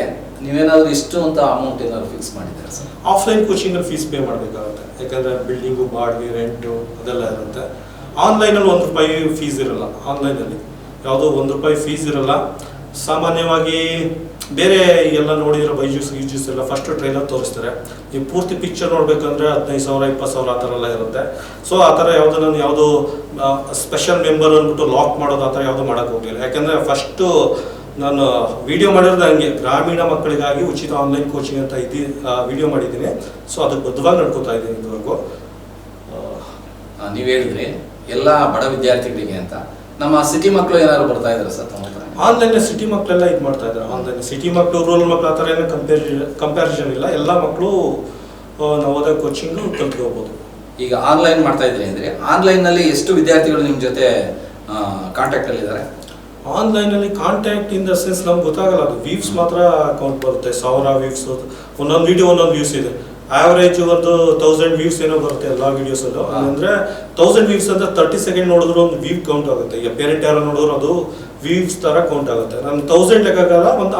Speaker 2: ನೀವೇನಾದ್ರೂ ಇಷ್ಟು ಅಂತ ಅಮೌಂಟ್ ಏನಾದ್ರು ಫಿಕ್ಸ್ ಮಾಡಿದ್ದಾರೆ ಸರ್?
Speaker 3: ಆಫ್ಲೈನ್ ಕೋಚಿಂಗಲ್ಲಿ ಫೀಸ್ ಪೇ ಮಾಡಬೇಕಾಗುತ್ತೆ. ಯಾಕಂದ್ರೆ ಬಿಲ್ಡಿಂಗು ಬಾಡಿಗೆ ರೆಂಟು ಅದೆಲ್ಲ ಇರುತ್ತೆ. ಆನ್ಲೈನಲ್ಲಿ ಒಂದು ರೂಪಾಯಿ ಫೀಸ್ ಇರಲ್ಲ ಆನ್ಲೈನಲ್ಲಿ ಯಾವುದೋ ಒಂದು ರೂಪಾಯಿ ಫೀಸ್ ಇರಲ್ಲ. ಸಾಮಾನ್ಯವಾಗಿ ಬೇರೆ ಎಲ್ಲ ನೋಡಿದ್ರೆ ಬೈಜೂಸ್ ಯೂಜೂಸ್ ಎಲ್ಲ ಫಸ್ಟ್ ಟ್ರೈಲರ್ ತೋರಿಸ್ತಾರೆ. ಈ ಪೂರ್ತಿ ಪಿಕ್ಚರ್ ನೋಡ್ಬೇಕಂದ್ರೆ ಹದಿನೈದು ಸಾವಿರ, ಇಪ್ಪತ್ತು ಸಾವಿರ ಆ ಥರ ಎಲ್ಲ ಇರುತ್ತೆ. ಸೊ ಆ ಥರ ಯಾವುದೋ ನಾನು ಯಾವುದು ಸ್ಪೆಷಲ್ ಮೆಂಬರ್ ಅಂದ್ಬಿಟ್ಟು ಲಾಕ್ ಮಾಡೋದು ಆ ಥರ ಯಾವುದು ಮಾಡೋಕ್ಕೆ ಹೋಗಲಿಲ್ಲ. ಯಾಕೆಂದರೆ ಫಸ್ಟು ನಾನು ವಿಡಿಯೋ ಮಾಡಿರೋದು ಹಂಗೆ. ಗ್ರಾಮೀಣ ಮಕ್ಕಳಿಗಾಗಿ ಉಚಿತ ಆನ್ಲೈನ್ ಕೋಚಿಂಗ್ ಅಂತ ಇದ್ದು ವಿಡಿಯೋ ಮಾಡಿದ್ದೀನಿ. ಸೊ ಅದಕ್ಕೆ ಬದ್ಧವಾಗಿ ನಡ್ಕೋತಾ ಇದ್ದೀನಿ ಇದುವರೆಗೂ.
Speaker 2: ನೀವು ಹೇಳಿದ್ರಿ ಎಲ್ಲ ಬಡ ವಿದ್ಯಾರ್ಥಿಗಳಿಗೆ ಅಂತ ನಮ್ಮ ಸಿಟಿ ಮಕ್ಕಳು ಏನಾದ್ರು ಬರ್ತಾ ಇದ್ದಾರೆ ಸರ್ ತಮ್ಮ ಹತ್ರ?
Speaker 3: ಆನ್ಲೈನ್ ಸಿಟಿ ಮಕ್ಕಳೆಲ್ಲ ಇದು ಮಾಡ್ತಾ ಇದ್ದಾರೆ ಆನ್ಲೈನ್ ಸಿಟಿ ಮಕ್ಕಳು ರೂರಲ್ ಮಕ್ಕಳು ಆ ಥರ ಏನೋ ಕಂಪೇರಿ ಕಂಪ್ಯಾರಿಸನ್ ಇಲ್ಲ. ಎಲ್ಲ ಮಕ್ಕಳು ನವೋದಯ ಕೋಚಿಂಗ್ ಹೋಗ್ಬೋದು.
Speaker 2: ಈಗ ಆನ್ಲೈನ್ ಮಾಡ್ತಾ ಇದ್ದೀನಿ ಅಂದ್ರೆ ಆನ್ಲೈನ್ನಲ್ಲಿ ಎಷ್ಟು ವಿದ್ಯಾರ್ಥಿಗಳು ನಿಮ್ಮ ಜೊತೆ ಕಾಂಟ್ಯಾಕ್ಟ್ ಅಲ್ಲಿ ಇದ್ದಾರೆ
Speaker 3: ಆನ್ಲೈನಲ್ಲಿ ಕಾಂಟ್ಯಾಕ್ಟ್ ಇನ್ ದ ಸೆನ್ಸ್ ನಮ್ಗೆ ಗೊತ್ತಾಗಲ್ಲ ಅದು. ವೀವ್ಸ್ ಮಾತ್ರ ಅಕೌಂಟ್ ಬರುತ್ತೆ. ಸಾವಿರ ವೀವ್ಸ್ ಒಂದೊಂದು ವಿಡಿಯೋ ಒಂದೊಂದು ವ್ಯೂಸ್ ಇದೆ. ಆವರೇಜ್ ಒಂದು ತೌಸಂಡ್ ವ್ಯೂಸ್ ಏನೋ ಬರುತ್ತೆ ಎಲ್ಲ ವಿಡಿಯೋಸ್
Speaker 2: ಅದು.
Speaker 3: ಅಂದ್ರೆ ತೌಸಂಡ್ ವ್ಯೂಸ್ ಅಂದ್ರೆ ತರ್ಟಿ ಸೆಕೆಂಡ್ ನೋಡಿದ್ರು ಒಂದು ವ್ಯೂ ಕೌಂಟ್ ಆಗುತ್ತೆ. ಈಗ ಪೇರೆಂಟ್ ಯಾರು ನೋಡಿದ್ರು ಅದು ವ್ಯೂಸ್ ತರ ಕೌಂಟ್ ಆಗುತ್ತೆ. ನಾನು ತೌಸಂಡ್ ಲೆಕ್ಕಾಗಲ್ಲ ಒಂದು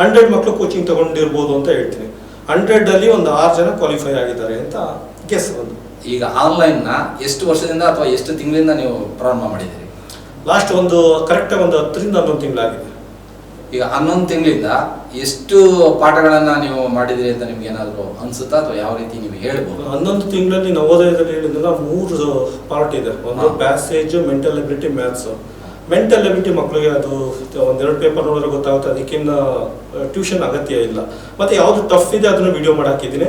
Speaker 3: ಹಂಡ್ರೆಡ್ ಮಕ್ಕಳು ಕೋಚಿಂಗ್ ತಗೊಂಡಿರ್ಬೋದು ಅಂತ ಹೇಳ್ತೀನಿ. ಹಂಡ್ರೆಡ್ ಅಲ್ಲಿ ಒಂದು ಆರು ಜನ ಕ್ವಾಲಿಫೈ ಆಗಿದ್ದಾರೆ ಅಂತ ಗೆಸ್ ಒಂದು.
Speaker 2: ಈಗ ಆನ್ಲೈನ್ನ ಎಷ್ಟು ವರ್ಷದಿಂದ ಅಥವಾ ಎಷ್ಟು ತಿಂಗಳಿಂದ ನೀವು ಪ್ರಾರಂಭ ಮಾಡಿದ್ದೀರಿ?
Speaker 3: ಲಾಸ್ಟ್ ಒಂದು ಕರೆಕ್ಟಾಗಿ ಒಂದು ಹತ್ತರಿಂದ ಹನ್ನೊಂದು ತಿಂಗಳಾಗಿದೆ.
Speaker 2: ಈಗ ಹನ್ನೊಂದು ತಿಂಗಳಿಂದ ಎಷ್ಟು ಪಾಠಗಳನ್ನ ನೀವು ಮಾಡಿದ್ರಿ ಅಂತ ನಿಮ್ಗೆ ಏನಾದ್ರು ಅನ್ಸುತ್ತಾ? ಅಥವಾ ಯಾವ ರೀತಿ ನೀವು ಹೇಳ್ಬೋದು?
Speaker 3: ಹನ್ನೊಂದು ತಿಂಗಳಲ್ಲಿ ನವೋದಯದಲ್ಲಿ ಹೇಳಿದ್ರೆ ಮೂರು ಪಾರ್ಟ್ ಇದೆ. ಒಂದು. Passage mental ability maths mental ability ಮಕ್ಕಳಿಗೆ ಅದು ಒಂದೆರಡು ಪೇಪರ್ ನೋಡಿದ್ರೆ ಗೊತ್ತಾಗುತ್ತೆ ಅದಕ್ಕಿಂತ ಟ್ಯೂಷನ್ ಅಗತ್ಯ ಇಲ್ಲ. ಮತ್ತೆ ಯಾವ್ದು ಟಫ್ ಇದೆ ಅದನ್ನ ವಿಡಿಯೋ ಮಾಡಾಕಿದ್ದೀನಿ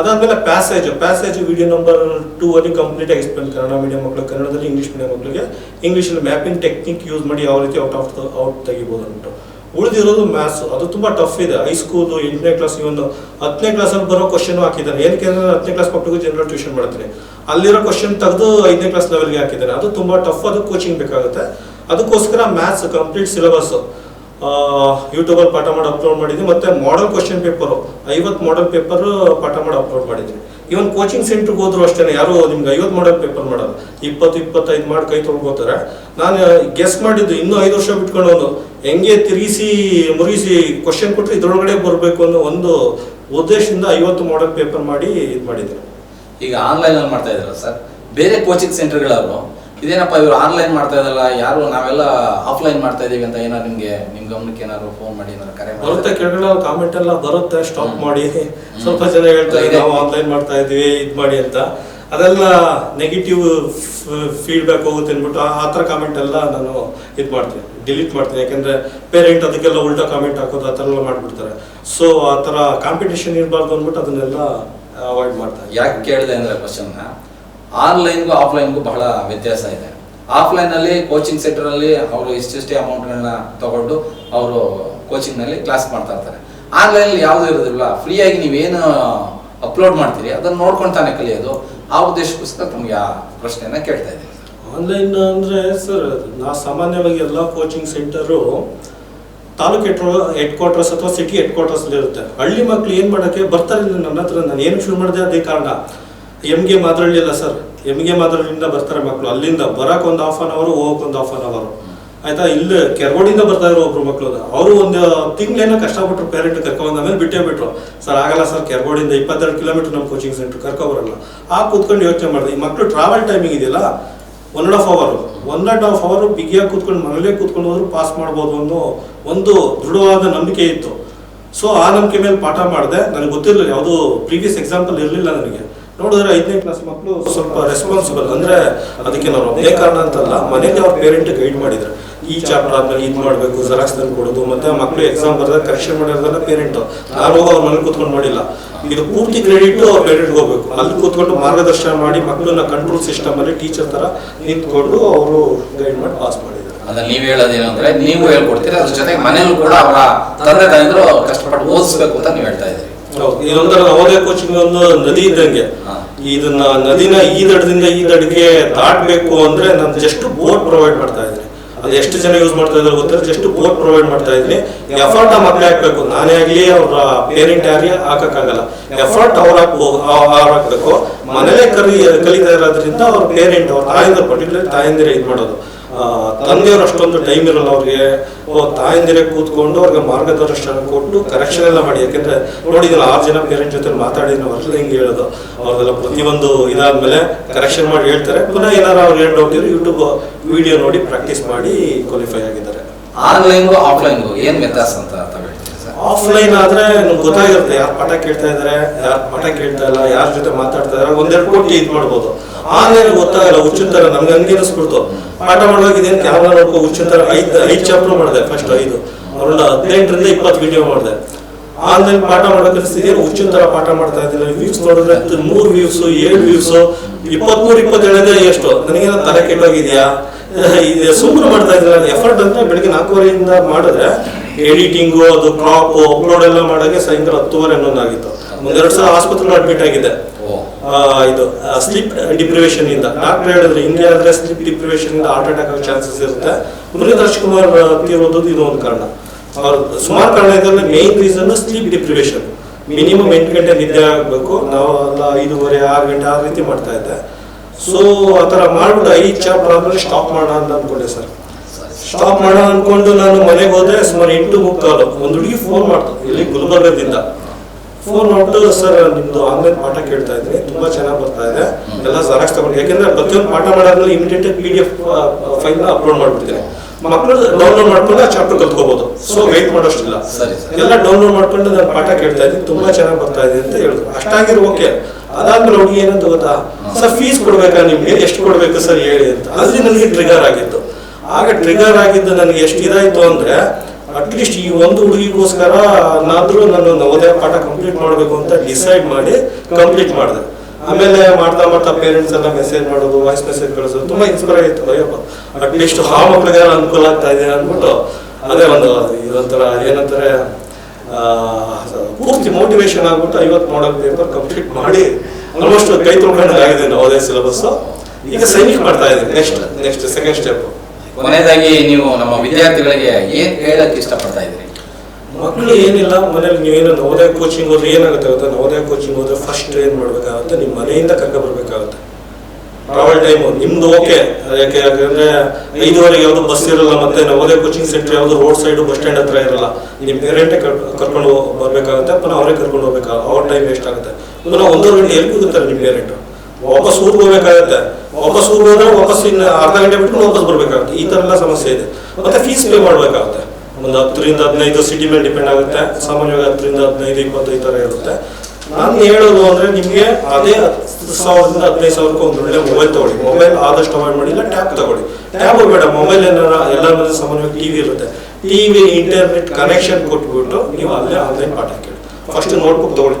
Speaker 3: ಅದಾದ್ಮೇಲೆ passage passage video number two ಅಲ್ಲಿ ಕಂಪ್ಲೀಟ್ ಆಗಿ ಎಕ್ಸ್ಪ್ಲೇನ್ ಕನ್ನಡ ಮೀಡಿಯಂ ಮಕ್ಕಳು ಕನ್ನಡದಲ್ಲಿ ಇಂಗ್ಲಿಷ್ ಮೀಡಿಯಂ ಮಕ್ಕಳಿಗೆ ಇಂಗ್ಲೀಷಲ್ಲಿ ಮ್ಯಾಪಿಂಗ್ ಟೆಕ್ನಿಕ್ ಯೂಸ್ ಮಾಡಿ ಯಾವ ರೀತಿ ಔಟ್ ಆಫ್ ಔಟ್ ತೆಗಿಬೋದು ಅಂದ್ಬಿಟ್ಟು ಉಳಿದಿರೋದು ಮ್ಯಾಥ್ಸ್ ಅದು ತುಂಬಾ ಟಫ್ ಇದೆ. ಹೈಸ್ಕೂಲ್ ಎಂಟನೇ ಕ್ಲಾಸ್ ಒಂದು ಹತ್ತನೇ ಕ್ಲಾಸಲ್ಲಿ ಬರೋ ಕ್ವಶನ್ ಹಾಕಿದ್ದಾನೆ ಏನಕ್ಕೆ ಅಂದ್ರೆ ಹತ್ತನೇ ಕ್ಲಾಸ್ ಮಕ್ಕಳಿಗೂ ಜನರಲ್ ಟ್ಯೂಷನ್ ಮಾಡ್ತೀನಿ. ಅಲ್ಲಿರೋ ಕ್ವಶನ್ ತೆಗೆದು ಐದನೇ ಕ್ಲಾಸ್ ಲೆವೆಲ್ಗೆ ಹಾಕಿದ್ದಾರೆ. ಅದು ತುಂಬಾ ಟಫ್ ಅದು ಕೋಚಿಂಗ್ ಬೇಕಾಗುತ್ತೆ. ಅದಕ್ಕೋಸ್ಕರ ಮ್ಯಾಥ್ಸ್ ಕಂಪ್ಲೀಟ್ ಸಿಲೆಬಸ್ ಯೂಟ್ಯೂಬಲ್ಲಿ ಪಾಠ ಮಾಡಿ ಅಪ್ಲೋಡ್ ಮಾಡಿದ್ವಿ. ಮತ್ತೆ ಮಾಡಲ್ ಕ್ವಶನ್ ಪೇಪರು ಐವತ್ತು ಮಾಡಲ್ ಪೇಪರ್ ಪಾಠ ಮಾಡಿ ಅಪ್ಲೋಡ್ ಮಾಡಿದ್ದೀನಿ ಇವನ್ ಕೋಚಿಂಗ್ ಸೆಂಟ್ರಿಗೆ ಹೋದ್ರು ಅಷ್ಟೇ ಯಾರು ನಿಮ್ಗೆ ಐವತ್ತು ಮಾಡಲ್ ಪೇಪರ್ ಮಾಡಲ್ಲ. ಇಪ್ಪತ್ತು, ಇಪ್ಪತ್ತೈದು ಮಾಡಿ ಕೈ ತೊಳ್ಕೋತಾರೆ. ನಾನು ಗೆಸ್ ಮಾಡಿದ್ದು ಇನ್ನೂ ಐದು ವರ್ಷ ಬಿಟ್ಕೊಂಡು ಒಂದು, ಹೆಂಗೆ ತಿರುಗಿಸಿ, ಮುರುಗಿಸಿ ಕ್ವಶನ್ ಕೊಟ್ಟರೆ ಇದ್ರೊಳಗಡೆ ಬರಬೇಕು ಅನ್ನೋ ಒಂದು ಉದ್ದೇಶದಿಂದ ಐವತ್ತು ಮಾಡಲ್ ಪೇಪರ್ ಮಾಡಿ ಇದು ಮಾಡಿದ್ದೀನಿ
Speaker 2: ಈಗ ಆನ್ಲೈನಲ್ಲಿ ಮಾಡ್ತಾ ಇದ್ರಲ್ಲ ಸರ್, ಬೇರೆ ಕೋಚಿಂಗ್ ಸೆಂಟರ್ಗಳವರು ಇದೇನಪ್ಪ ಇವರು ಆನ್ಲೈನ್ ಮಾಡ್ತಾ ಇದಲ್ಲ ಯಾರು ನಾವೆಲ್ಲ ಆಫ್ಲೈನ್ ಮಾಡ್ತಾ ಇದೀವಿ ಅಂತ ಏನಾದ್ರು ನಿಮ್ಗೆ ನಿಮ್ ಗಮನಕ್ಕೆ ಏನಾದ್ರು ಫೋನ್ ಮಾಡಿ ಏನಾದ್ರು ಕರೆ
Speaker 3: ಬರುತ್ತೆ ಕೆಳಗಡೆ ಕಾಮೆಂಟ್ ಎಲ್ಲ ಬರುತ್ತೆ ಸ್ಟಾಪ್ ಮಾಡಿ. ಸ್ವಲ್ಪ ಜನ ಹೇಳ್ತಾ
Speaker 2: ಇದೆ.
Speaker 3: ನಾವು ಆನ್ಲೈನ್ ಮಾಡ್ತಾ ಇದೀವಿ ಇದ್ ಮಾಡಿ ಅಂತ. ಅದೆಲ್ಲ ನೆಗೆಟಿವ್ ಫೀಡ್ಬ್ಯಾಕ್ ಹೋಗುತ್ತೆ ಅಂದ್ಬಿಟ್ಟು ಆ- ತರ ಥರ ಕಾಮೆಂಟ್ ಎಲ್ಲ ನಾನು ಇದು ಮಾಡ್ತೀನಿ ಡಿಲೀಟ್ ಮಾಡ್ತೀನಿ. ಯಾಕಂದ್ರೆ ಪೇರೆಂಟ್ ಅದಕ್ಕೆಲ್ಲ ಉಲ್ಟಾ ಕಾಮೆಂಟ್ ಹಾಕೋದು ಆ ಥರ ಎಲ್ಲ ಮಾಡ್ಬಿಡ್ತಾರೆ. ಸೊ ಆ ಥರ ಕಾಂಪಿಟೇಷನ್ ಇರಬಾರ್ದು ಅಂದ್ಬಿಟ್ಟು ಅದನ್ನೆಲ್ಲ ಅವಾಯ್ಡ್ ಮಾಡ್ತಾರೆ
Speaker 2: ಯಾಕೆ ಕೇಳಿದೆ ಅಂದ್ರೆ ಕ್ವಶನ್ ಆನ್ಲೈನ್ಗೂ ಆಫ್ಲೈನ್ಗೂ ಬಹಳ ವ್ಯತ್ಯಾಸ ಇದೆ. ಆಫ್ಲೈನ್ ಅಲ್ಲಿ ಕೋಚಿಂಗ್ ಸೆಂಟರ್ ಅಲ್ಲಿ ಅವರು ಇಷ್ಟಿಷ್ಟೇ ಅಮೌಂಟ್ಗಳನ್ನ ತಗೊಂಡು ಅವರು ಕೋಚಿಂಗ್ನಲ್ಲಿ ಕ್ಲಾಸ್ ಮಾಡ್ತಾ ಇರ್ತಾರೆ. ಆನ್ಲೈನ್ ಅಲ್ಲಿ ಯಾವುದು ಇರೋದಿಲ್ಲ. ಫ್ರೀಯಾಗಿ ನೀವೇನು ಅಪ್ಲೋಡ್ ಮಾಡ್ತೀರಿ? ಅದನ್ನ ನೋಡ್ಕೊಂಡು ತಾನೆ ಕಲಿಯೋದು. ಆ ಉದ್ದೇಶಕ್ಕೋಸ್ಕರ ತಮಗೆ ಆ ಪ್ರಶ್ನೆಯನ್ನು ಕೇಳ್ತಾ ಇದ್ದೀನಿ
Speaker 3: ಆನ್ಲೈನ್ ಅಂದ್ರೆ ಸರ್, ನಾ ಸಾಮಾನ್ಯವಾಗಿ ಎಲ್ಲ coaching centre taluk head headquarters ಅಥವಾ ಸಿಟಿ ಹೆಡ್ ಕ್ವಾರ್ಟರ್ಸ್ ಇರುತ್ತೆ ಹಳ್ಳಿ ಮಕ್ಳು ಏನು ಮಾಡೋಕ್ಕೆ ಬರ್ತಾರೆ ನನ್ನ ಹತ್ರ ನಾನು ಏನು ಶುರು ಮಾಡಿದೆ ಅದೇ ಕಾರಣ. ಎಂ ಗೆ ಮಾದ್ರಳ್ಳಿ ಅಲ್ಲ ಸರ್ ಎಂ ಗೆ ಮಾದ್ರಳ್ಳಿಯಿಂದ ಬರ್ತಾರೆ ಮಕ್ಕಳು ಅಲ್ಲಿಂದ ಬರಕ್ ಒಂದು ಹಾಫ್ ಅನ್ ಅವರು ಹೋಗಕ್ ಒಂದು ಹಾಫ್ ಅನ್ ಅವರು ಆಯ್ತಾ? ಇಲ್ಲಿ ಕೆರಗೋಡಿಂದ ಬರ್ತಾ ಇರೋ ಒಬ್ರು ಮಕ್ಕಳು ಅವರು ಒಂದು ತಿಂಗಳೇನೋ ಕಷ್ಟಪಟ್ಟರು ಪೇರೆಂಟ್ ಕರ್ಕೊಂಡ್ ಮೇಲೆ ಬಿಟ್ಟೇ ಬಿಟ್ರು. ಸರ್ ಆಗಲ್ಲ ಸರ್ ಕೆರಗೋಡಿಂದ ಇಪ್ಪತ್ತೆರಡು ಕಿಲೋಮೀಟರ್ ನಮ್ಮ ಕೋಚಿಂಗ್ ಸೆಂಟರ್ ಕರ್ಕೊ ಬರಲ್ಲ. ಆ ಕೂತ್ಕೊಂಡು ಯೋಚನೆ ಮಾಡಿದೆ. ಈ ಮಕ್ಕಳು ಟ್ರಾವೆಲ್ ಟೈಮಿಂಗ್ ಇದೆಯಲ್ಲ? One and half hour one and half hour ಬಿಗಿಯಾಗಿ ಕೂತ್ಕೊಂಡು ಮನೇಲೇ ಕೂತ್ಕೊಂಡು ಹೋದ್ರು ಪಾಸ್ ಮಾಡ್ಬೋದು ಅನ್ನೋ ಒಂದು ದೃಢವಾದ ನಂಬಿಕೆ ಇತ್ತು. ಸೊ ಆ ನಂಬಿಕೆ ಮೇಲೆ ಪಾಠ ಮಾಡಿದೆ. ನನಗೆ ಗೊತ್ತಿರಲಿಲ್ಲ. ಯಾವುದು ಪ್ರೀವಿಯಸ್ ಎಕ್ಸಾಂಪಲ್ ಇರಲಿಲ್ಲ ನನಗೆ. ನೋಡಿದ್ರೆ ಐದನೇ ಕ್ಲಾಸ್ ಮಕ್ಕಳು ಸ್ವಲ್ಪ ರೆಸ್ಪಾನ್ಸಿಬಲ್ ಅಂದ್ರೆ ಅದಕ್ಕೆ ನಾವು ಅದೇ ಕಾರಣ ಅಂತಲ್ಲ ಮನೇಲಿ ಅವ್ರ ಪೇರೆಂಟ್ ಗೈಡ್ ಮಾಡಿದ್ರು. ಈ ಚಾಪ್ಟರ್ ಆದ್ಮೇಲೆ ಇದು ಮಾಡಬೇಕು ಜೆರಾಕ್ಸ್ ತಂದು ಕೊಡೋದು, ಮತ್ತೆ ಮಕ್ಕಳು ಎಕ್ಸಾಮ್ ಬರೆದಾಗ ಕರೆಕ್ಷನ್ ಮಾಡಿರೋದೆಲ್ಲ ಪೇರೆಂಟ್ ನಾನು ಹೋಗಿ ಅವ್ರ ಮನೇಲಿ ಕೂತ್ಕೊಂಡು ಮಾಡಿಲ್ಲ. ಇದು ಪೂರ್ತಿ ಕ್ರೆಡಿಟ್ ಅವ್ರ ಪೇರೆಂಟ್ ಹೋಗ್ಬೇಕು. ಅಲ್ಲಿ ಕೂತ್ಕೊಂಡು ಮಾರ್ಗದರ್ಶನ ಮಾಡಿ ಮಕ್ಕಳನ್ನ ಕಂಟ್ರೋಲ್ ಸಿಸ್ಟಮ್ ಅಲ್ಲಿ ಟೀಚರ್ ತರ ನಿಂತ್ಕೊಂಡು ಅವರು ಗೈಡ್ ಮಾಡಿ ಪಾಸ್ ಮಾಡಿದ್ರು
Speaker 2: ಅದನ್ನ ನೀವು ಹೇಳೋದೇನಂದ್ರೆ ನೀವು ಹೇಳ್ಕೊಡ್ತೀರಾ, ಅದ್ರ ಜೊತೆಗೆ ಮನೇಲಿ ಕೂಡ ಅವರ ತಂದೆ ತಾಯಿದ್ರು ಕಷ್ಟಪಟ್ಟು ಓದಿಸ್ಬೇಕು ಅಂತ ನೀವು ಹೇಳ್ತಾ ಇದ್ದೀರಿ.
Speaker 3: ಇದೊಂಥರ ನವೋದಯ ಕೋಚಿಂಗ್ ಒಂದು ನದಿ ಇದ್ದಂಗೆ. ಇದನ್ನ ನದಿನ ಈ ದಡದಿಂದ ಈ ದಡಕ್ಕೆ ದಾಟಬೇಕು ಅಂದ್ರೆ ನಾನು ಜಸ್ಟ್ ಬೋಟ್ ಪ್ರೊವೈಡ್ ಮಾಡ್ತಾ ಇದ್ದೀನಿ. ಅದು ಎಷ್ಟು ಜನ ಯೂಸ್ ಮಾಡ್ತಾ ಇದ್ದಾರೆ ಗೊತ್ತಿಲ್ಲ ಜಸ್ಟ್ ಬೋಟ್ ಪ್ರೊವೈಡ್ ಮಾಡ್ತಾ ಇದ್ದೀನಿ. ಎಫರ್ಟ್ ಆ ಮಕ್ಕಳೇ ಹಾಕ್ಬೇಕು. ನಾನೇ ಆಗ್ಲಿ ಅವ್ರ ಪೇರೆಂಟ್ ಯಾರಿಗೆ ಹಾಕಕ್ಕಾಗಲ್ಲ. ಎಫರ್ಟ್ ಅವ್ರ ಹಾಕ್ಬೋದು ಅವ್ರು ಹಾಕ್ಬೇಕು. ಮನೇಲೆ ಕಲಿ ಕಲಿತಾ ಇರೋದ್ರಿಂದ ಅವ್ರ ಪೇರೆಂಟ್ ಅವ್ರ ತಾಯಿಂದ ಪರ್ಟಿಕ್ಯುಲರ್ ತಾಯಂದಿರೆ ಇದು ಮಾಡೋದು. ತಂದೆಯವ್ರು ಅಷ್ಟೊಂದು ಟೈಮ್ ಇರಲ್ಲ ಅವ್ರಿಗೆ. ತಾಯಂದಿರೇ ಕೂತ್ಕೊಂಡು ಅವ್ರಿಗೆ ಮಾರ್ಗದರ್ಶನ ಕೊಟ್ಟು ಕರೆಕ್ಷನ್ ಎಲ್ಲ ಮಾಡಿ. ಯಾಕೆಂದ್ರೆ ನೋಡಿದ್ರಲ್ಲ ಆರು ಜನ ಪೇರೆಂಟ್ ಜೊತೆ ಮಾತಾಡಿದ್ರೆ ಅವ್ರೆಲ್ಲ ಹಿಂಗೆ ಹೇಳೋದು. ಅವ್ರದೆಲ್ಲ ಪ್ರತಿಯೊಂದು ಇದಾದ್ಮೇಲೆ ಕರೆಕ್ಷನ್ ಮಾಡಿ ಹೇಳ್ತಾರೆ. ಪುನಃ ಏನಾರು ಅವ್ರು ಹೇಳ್ ಡೌಟ್ ಯೂಟ್ಯೂಬ್ ವಿಡಿಯೋ ನೋಡಿ ಪ್ರಾಕ್ಟೀಸ್ ಮಾಡಿ ಕ್ವಾಲಿಫೈ ಆಗಿದ್ದಾರೆ.
Speaker 2: ಆನ್ಲೈನ್ ಆಫ್ಲೈನ್ ಏನು ವ್ಯತ್ಯಾಸ ಅಂತ
Speaker 3: ಆಫ್ಲೈನ್ ಆದ್ರೆ ನಮ್ಗೆ ಗೊತ್ತಾಗಿರುತ್ತೆ ಯಾರು ಪಾಠ ಕೇಳ್ತಾ ಇದಾರೆ, ಯಾರು ಪಾಠ ಕೇಳ್ತಾ ಇಲ್ಲ, ಯಾರ ಜೊತೆ ಮಾತಾಡ್ತಾ ಇದಾರೆ, ಒಂದೆರಡು ಕೋಟಿ ಇದು ಮಾಡ್ಬೋದು. ಆನ್ಲೈನ್ ಗೊತ್ತಾಗಲ್ಲ ಹುಚ್ಚಿನ ತರ ನಮ್ಗೆ ಹಂಗೆ ಅನಿಸ್ಬಿಡ್ತು ಪಾಠ ಮಾಡುವಾಗ ಇದೇನು ಕ್ಯಾಮ್ರಾ ನೋಡ್ಕೊ ಹುಚ್ಚಿನ ತರ ಐದು ಐದು ಚಾಪ್ಟರ್ ಮಾಡಿದೆ ಫಸ್ಟ್ ಐದು. ಅವರೆಲ್ಲ ಹದಿನೆಂಟರಿಂದ ಇಪ್ಪತ್ತು ವಿಡಿಯೋ ಮಾಡಿದೆ. ಆನ್ಲೈನ್ ಪಾಠ ಮಾಡೋಕೆ ಏನು ಹುಚ್ಚಿನ ಪಾಠ ಮಾಡ್ತಾ ಇದ್ದಿಲ್ಲ. ವ್ಯೂಸ್ ನೋಡಿದ್ರೆ ಮೂರು ವ್ಯೂಸ್ ಏಳು ವ್ಯೂಸ್ ಇಪ್ಪತ್ಮೂರು ಇಪ್ಪತ್ತೇಳದೆ ಎಷ್ಟು? ನನಗೇನೋ ತಲೆ ಕೆಟ್ಟೋಗಿದ್ಯಾ? ಸುಮ್ಮನೆ ಮಾಡ್ತಾ ಇದ್ದಿಲ್ಲ. ಎಫರ್ಟ್ ಅಂತ ಬೆಳಿಗ್ಗೆ ನಾಲ್ಕೂವರೆಯಿಂದ ಮಾಡಿದ್ರೆ ಎಡಿಟಿಂಗು ಅದು ಕ್ರಾಪ್ ಅಪ್ಲೋಡ್ ಎಲ್ಲ ಮಾಡೋಕೆ ಸಾಯಂಕಾಲ ಹತ್ತುವರೆ ಹನ್ನೊಂದು ಆಗಿತ್ತು ಒಂದೆರಡು ಸಲ ಆಸ್ಪತ್ರೆ ಅಡ್ಮಿಟ್ ಆಗಿದೆ. ಇದು ಸ್ಲೀಪ್ ಡಿಪ್ರಿವೇಶನ್ ಇಂದ ಡಾಕ್ಟರ್ ಹೇಳಿದ್ರೆ ಹಿಂಗೆ ಆದ್ರೆ ಸ್ಲೀಪ್ ಡಿಪ್ರಿವೇಶನ್ ಇಂದ ಹಾರ್ಟ್ ಅಟ್ಯಾಕ್ ಆಗೋ ಚಾನ್ಸಸ್ ಇರುತ್ತೆ. ಪುನೀತ್ ಕುಮಾರ್ ತೀರೋದು ಇದು ಒಂದು ಕಾರಣ. ಅವ್ರ ಸುಮಾರು ಕಾರಣ ಇದರಲ್ಲಿ main reason sleep deprivation minimum ಎಂಟು ಗಂಟೆ ನಿದ್ದೆ ಆಗಬೇಕು. ನಾವು ಅಲ್ಲ ಐದೂವರೆ ಆರು ಗಂಟೆ ಆ ರೀತಿ ಮಾಡ್ತಾ ಇದ್ದೆ. ಸೊ ಆ ಥರ ಮಾಡ್ಬಿಟ್ಟು ಐದು ಚಾಪ್ ಆದ್ಮೇಲೆ ಸ್ಟಾಪ್ ಮಾಡೋಣ ಅಂತ ಅಂದ್ಕೊಂಡೆ ಸರ್. ಸ್ಟಾಪ್ ಮಾಡೋ ಅನ್ಕೊಂಡು ನಾನು ಮನೆಗೆ ಹೋದ್ರೆ ಸುಮಾರು ಎಂಟು ಮುಕ್ಕಾಲು. ಒಂದು ಹುಡುಗಿ ಫೋನ್ ಮಾಡ್ತು. ಇಲ್ಲಿ ಗುಲ್ಬರ್ಗದಿಂದ. ಫೋನ್ ಮಾಡ್ಬಿಟ್ಟು ಸರ್ ನಿಮ್ದು ಆನ್ಲೈನ್ ಪಾಠ ಕೇಳ್ತಾ ಇದ್ದೀನಿ. ತುಂಬಾ ಚೆನ್ನಾಗಿ ಬರ್ತಾ ಇದೆ. ಎಲ್ಲ ಜರಾಕ್ಸ್ ತಗೊಂಡು ಯಾಕೆಂದ್ರೆ ಪ್ರತಿಯೊಂದು ಪಾಠ ಮಾಡಾದ್ಮೇಲೆ immediate P D F file upload ಮಾಡ್ಬಿಡ್ತೀನಿ. ಮಕ್ಕಳು ಡೌನ್ಲೋಡ್ ಮಾಡ್ಕೊಂಡು ಆ ಚಾಪ್ಟರ್ ಕಲ್ತ್ಕೋಬಹುದು ಸೊ ವೆಯ್ಟ್ ಮಾಡೋಷ್ಟಿಲ್ಲ. ಎಲ್ಲ ಡೌನ್ಲೋಡ್ ಮಾಡ್ಕೊಂಡು ನಾನು ಪಾಠ ಕೇಳ್ತಾ ಇದ್ದೀನಿ. ತುಂಬಾ ಚೆನ್ನಾಗಿ ಬರ್ತಾ ಇದೆ ಅಂತ ಹೇಳಿದ್ರು. ಅಷ್ಟಾಗಿರೋ ಓಕೆ. ಅದಾದ್ಮೇಲೆ ಹುಡುಗಿ ಏನಂತ ಗೊತ್ತಾ? ಸರ್ ಫೀಸ್ ಕೊಡ್ಬೇಕಾ ನಿಮ್ಗೆ? ಎಷ್ಟು ಕೊಡ್ಬೇಕು ಸರ್ ಹೇಳಿ ಅಂತ. ಅದ್ರಿಂದ ನನಗೆ ಟ್ರಿಗರ್ ಆಗಿತ್ತು ಆಗ ಟ್ರಿಗರ್ ಆಗಿದ್ದು ನನಗೆ ಎಷ್ಟು ಇದಾಯ್ತು ಅಂದ್ರೆ ಅಟ್ಲೀಸ್ಟ್ ಈ ಒಂದು ಹುಡುಗಿಗೋಸ್ಕರ ನಾದ್ರೂ ನಾನು ನವೋದಯ ಪಾಠ ಕಂಪ್ಲೀಟ್ ಮಾಡಬೇಕು ಅಂತ ಡಿಸೈಡ್ ಮಾಡಿ ಕಂಪ್ಲೀಟ್ ಮಾಡಿದೆ. ಆಮೇಲೆ ಮಾಡ್ತಾ ಮಾಡ್ತಾ ಪೇರೆಂಟ್ಸ್ ಎಲ್ಲ ಮೆಸೇಜ್ ಮಾಡೋದು ವಾಯ್ಸ್ ಮೆಸೇಜ್ ಕಳಿಸೋದು, ತುಂಬಾ ಇನ್ಸ್ಪೈರ್ ಆಯ್ತು. ಅಯ್ಯಪ್ಪ ಅಟ್ಲೀಸ್ಟ್ ಆ ಮಕ್ಕಳಿಗೆ ಅನುಕೂಲ ಆಗ್ತಾ ಇದೆ ಅಂದ್ಬಿಟ್ಟು ಅದೇ ಒಂದು ಇದೊಂಥರ ಏನಂತಾರೆ ಪೂರ್ತಿ ಮೋಟಿವೇಶನ್ ಆಗ್ಬಿಟ್ಟು ಐವತ್ತು ಮಾಡಲ್ ಪೇಪರ್ ಕಂಪ್ಲೀಟ್ ಮಾಡಿ ಆಲ್ಮೋಸ್ಟ್ ಕೈ ತೊಳ್ಕೊಂಡಾಗಿದೆ ನವೋದಯ ಸಿಲೆಬಸ್ಸು ಈಗ ಸೈನಿಕ್ ಮಾಡ್ತಾ ಇದ್ದೀನಿ. ನೆಕ್ಸ್ಟ್ ನೆಕ್ಸ್ಟ್ ಸೆಕೆಂಡ್ ಸ್ಟೆಪ್
Speaker 2: ಕೊನೆಯದಾಗಿ ನೀವು ನಮ್ಮ ವಿದ್ಯಾರ್ಥಿಗಳಿಗೆ ಏನ್ ಹೇಳಕ್ ಇಷ್ಟಪಡ್ತಾ ಇದ್ರಿ
Speaker 3: ಮಕ್ಕಳು ಏನಿಲ್ಲ, ಮನೇಲಿ ನೀವೇನು ನವೋದಯ ಕೋಚಿಂಗ್ ಹೋದ್ರೆ ಏನಾಗುತ್ತೆ ಗೊತ್ತಾ? ನವೋದಯ ಕೋಚಿಂಗ್ ಹೋದ್ರೆ ಫಸ್ಟ್ ಏನ್ ಮಾಡ್ಬೇಕಾಗುತ್ತೆ? ನಿಮ್ಮ ಮನೆಯಿಂದ ಕರ್ಕೊ ಬರ್ಬೇಕಾಗುತ್ತೆ. ಟ್ರಾವೆಲ್ ಟೈಮ್ ನಿಮ್ದು ಓಕೆ ಯಾಕೆ ಯಾಕಂದ್ರೆ ಐದುವರೆಗೆ ಯಾವ್ದು ಬಸ್ ಇರಲ್ಲ ಮತ್ತೆ ನವೋದಯ ಕೋಚಿಂಗ್ ಸೆಂಟರ್ ಯಾವ್ದು ರೋಡ್ ಸೈಡ್ ಬಸ್ ಸ್ಟ್ಯಾಂಡ್ ಹತ್ರ ಇರಲ್ಲ. ನಿಮ್ ಪೇರೆಂಟೇ ಕರ್ಕೊಂಡು ಬರ್ಬೇಕಾಗುತ್ತೆ, ಪುನಃ ಅವರೇ ಕರ್ಕೊಂಡು ಹೋಗ್ಬೇಕಾಗುತ್ತೆ ಅವ್ರ ಟೈಮ್ ವೇಸ್ಟ್ ಆಗುತ್ತೆ. ಪುನಃ ಒಂದೂವರೆ ಗಂಟೆ ಎಲ್ಲಿ ಕೂಗುತ್ತಾರೆ ನಿಮ್ ಪೇರೆಂಟ್ ವಾಪಸ್ ಊರಿಗೆ ಹೋಗ್ಬೇಕಾಗತ್ತೆ ವಾಪಸ್ ಊರಿಗೆ ಹೋದ್ರೆ ವಾಪಸ್ ಇನ್ನು ಅರ್ಧ ಗಂಟೆ ಬಿಟ್ಟು ವಾಪಸ್ ಬರ್ಬೇಕಾಗುತ್ತೆ. ಈ ಥರ ಎಲ್ಲ ಸಮಸ್ಯೆ ಇದೆ. ಮತ್ತೆ ಫೀಸ್ ಪೇ ಮಾಡಬೇಕಾಗುತ್ತೆ. ಒಂದು ಹತ್ತರಿಂದ ಹದಿನೈದು ಸಿಟಿ ಮೇಲೆ ಡಿಪೆಂಡ್ ಆಗುತ್ತೆ. ಸಾಮಾನ್ಯವಾಗಿ ಹತ್ತರಿಂದ ಹದಿನೈದು ಇಪ್ಪತ್ತು ಈ ತರ ಇರುತ್ತೆ. ನಾನು ಹೇಳೋದು ಅಂದ್ರೆ ನಿಮಗೆ ಅದೇ ಹತ್ತು ಸಾವಿರದಿಂದ ಹದಿನೈದು ಸಾವಿರಕ್ಕೆ ಒಂದು ಒಳ್ಳೆ ಮೊಬೈಲ್ ತಗೊಳ್ಳಿ. ಮೊಬೈಲ್ ಆದಷ್ಟು ಅವಾಯ್ಡ್ ಮಾಡಿ ಇಲ್ಲ ಟ್ಯಾಬ್ ತಗೊಳ್ಳಿ. ಟ್ಯಾಬ್ ಬೇಡ ಮೊಬೈಲ್ ಏನಾರ ಎಲ್ಲ ಮನೆ ಸಾಮಾನ್ಯವಾಗಿ ಟಿವಿ ಇರುತ್ತೆ. ಟಿವಿ ಇಂಟರ್ನೆಟ್ ಕನೆಕ್ಷನ್ ಕೊಟ್ಬಿಟ್ಟು ನೀವು ಅಲ್ಲೇ ಆನ್ಲೈನ್ ಪಾಠ ಕೇಳಿ. ಫಸ್ಟ್ ನೋಟ್ಬುಕ್ ತಗೊಳ್ಳಿ.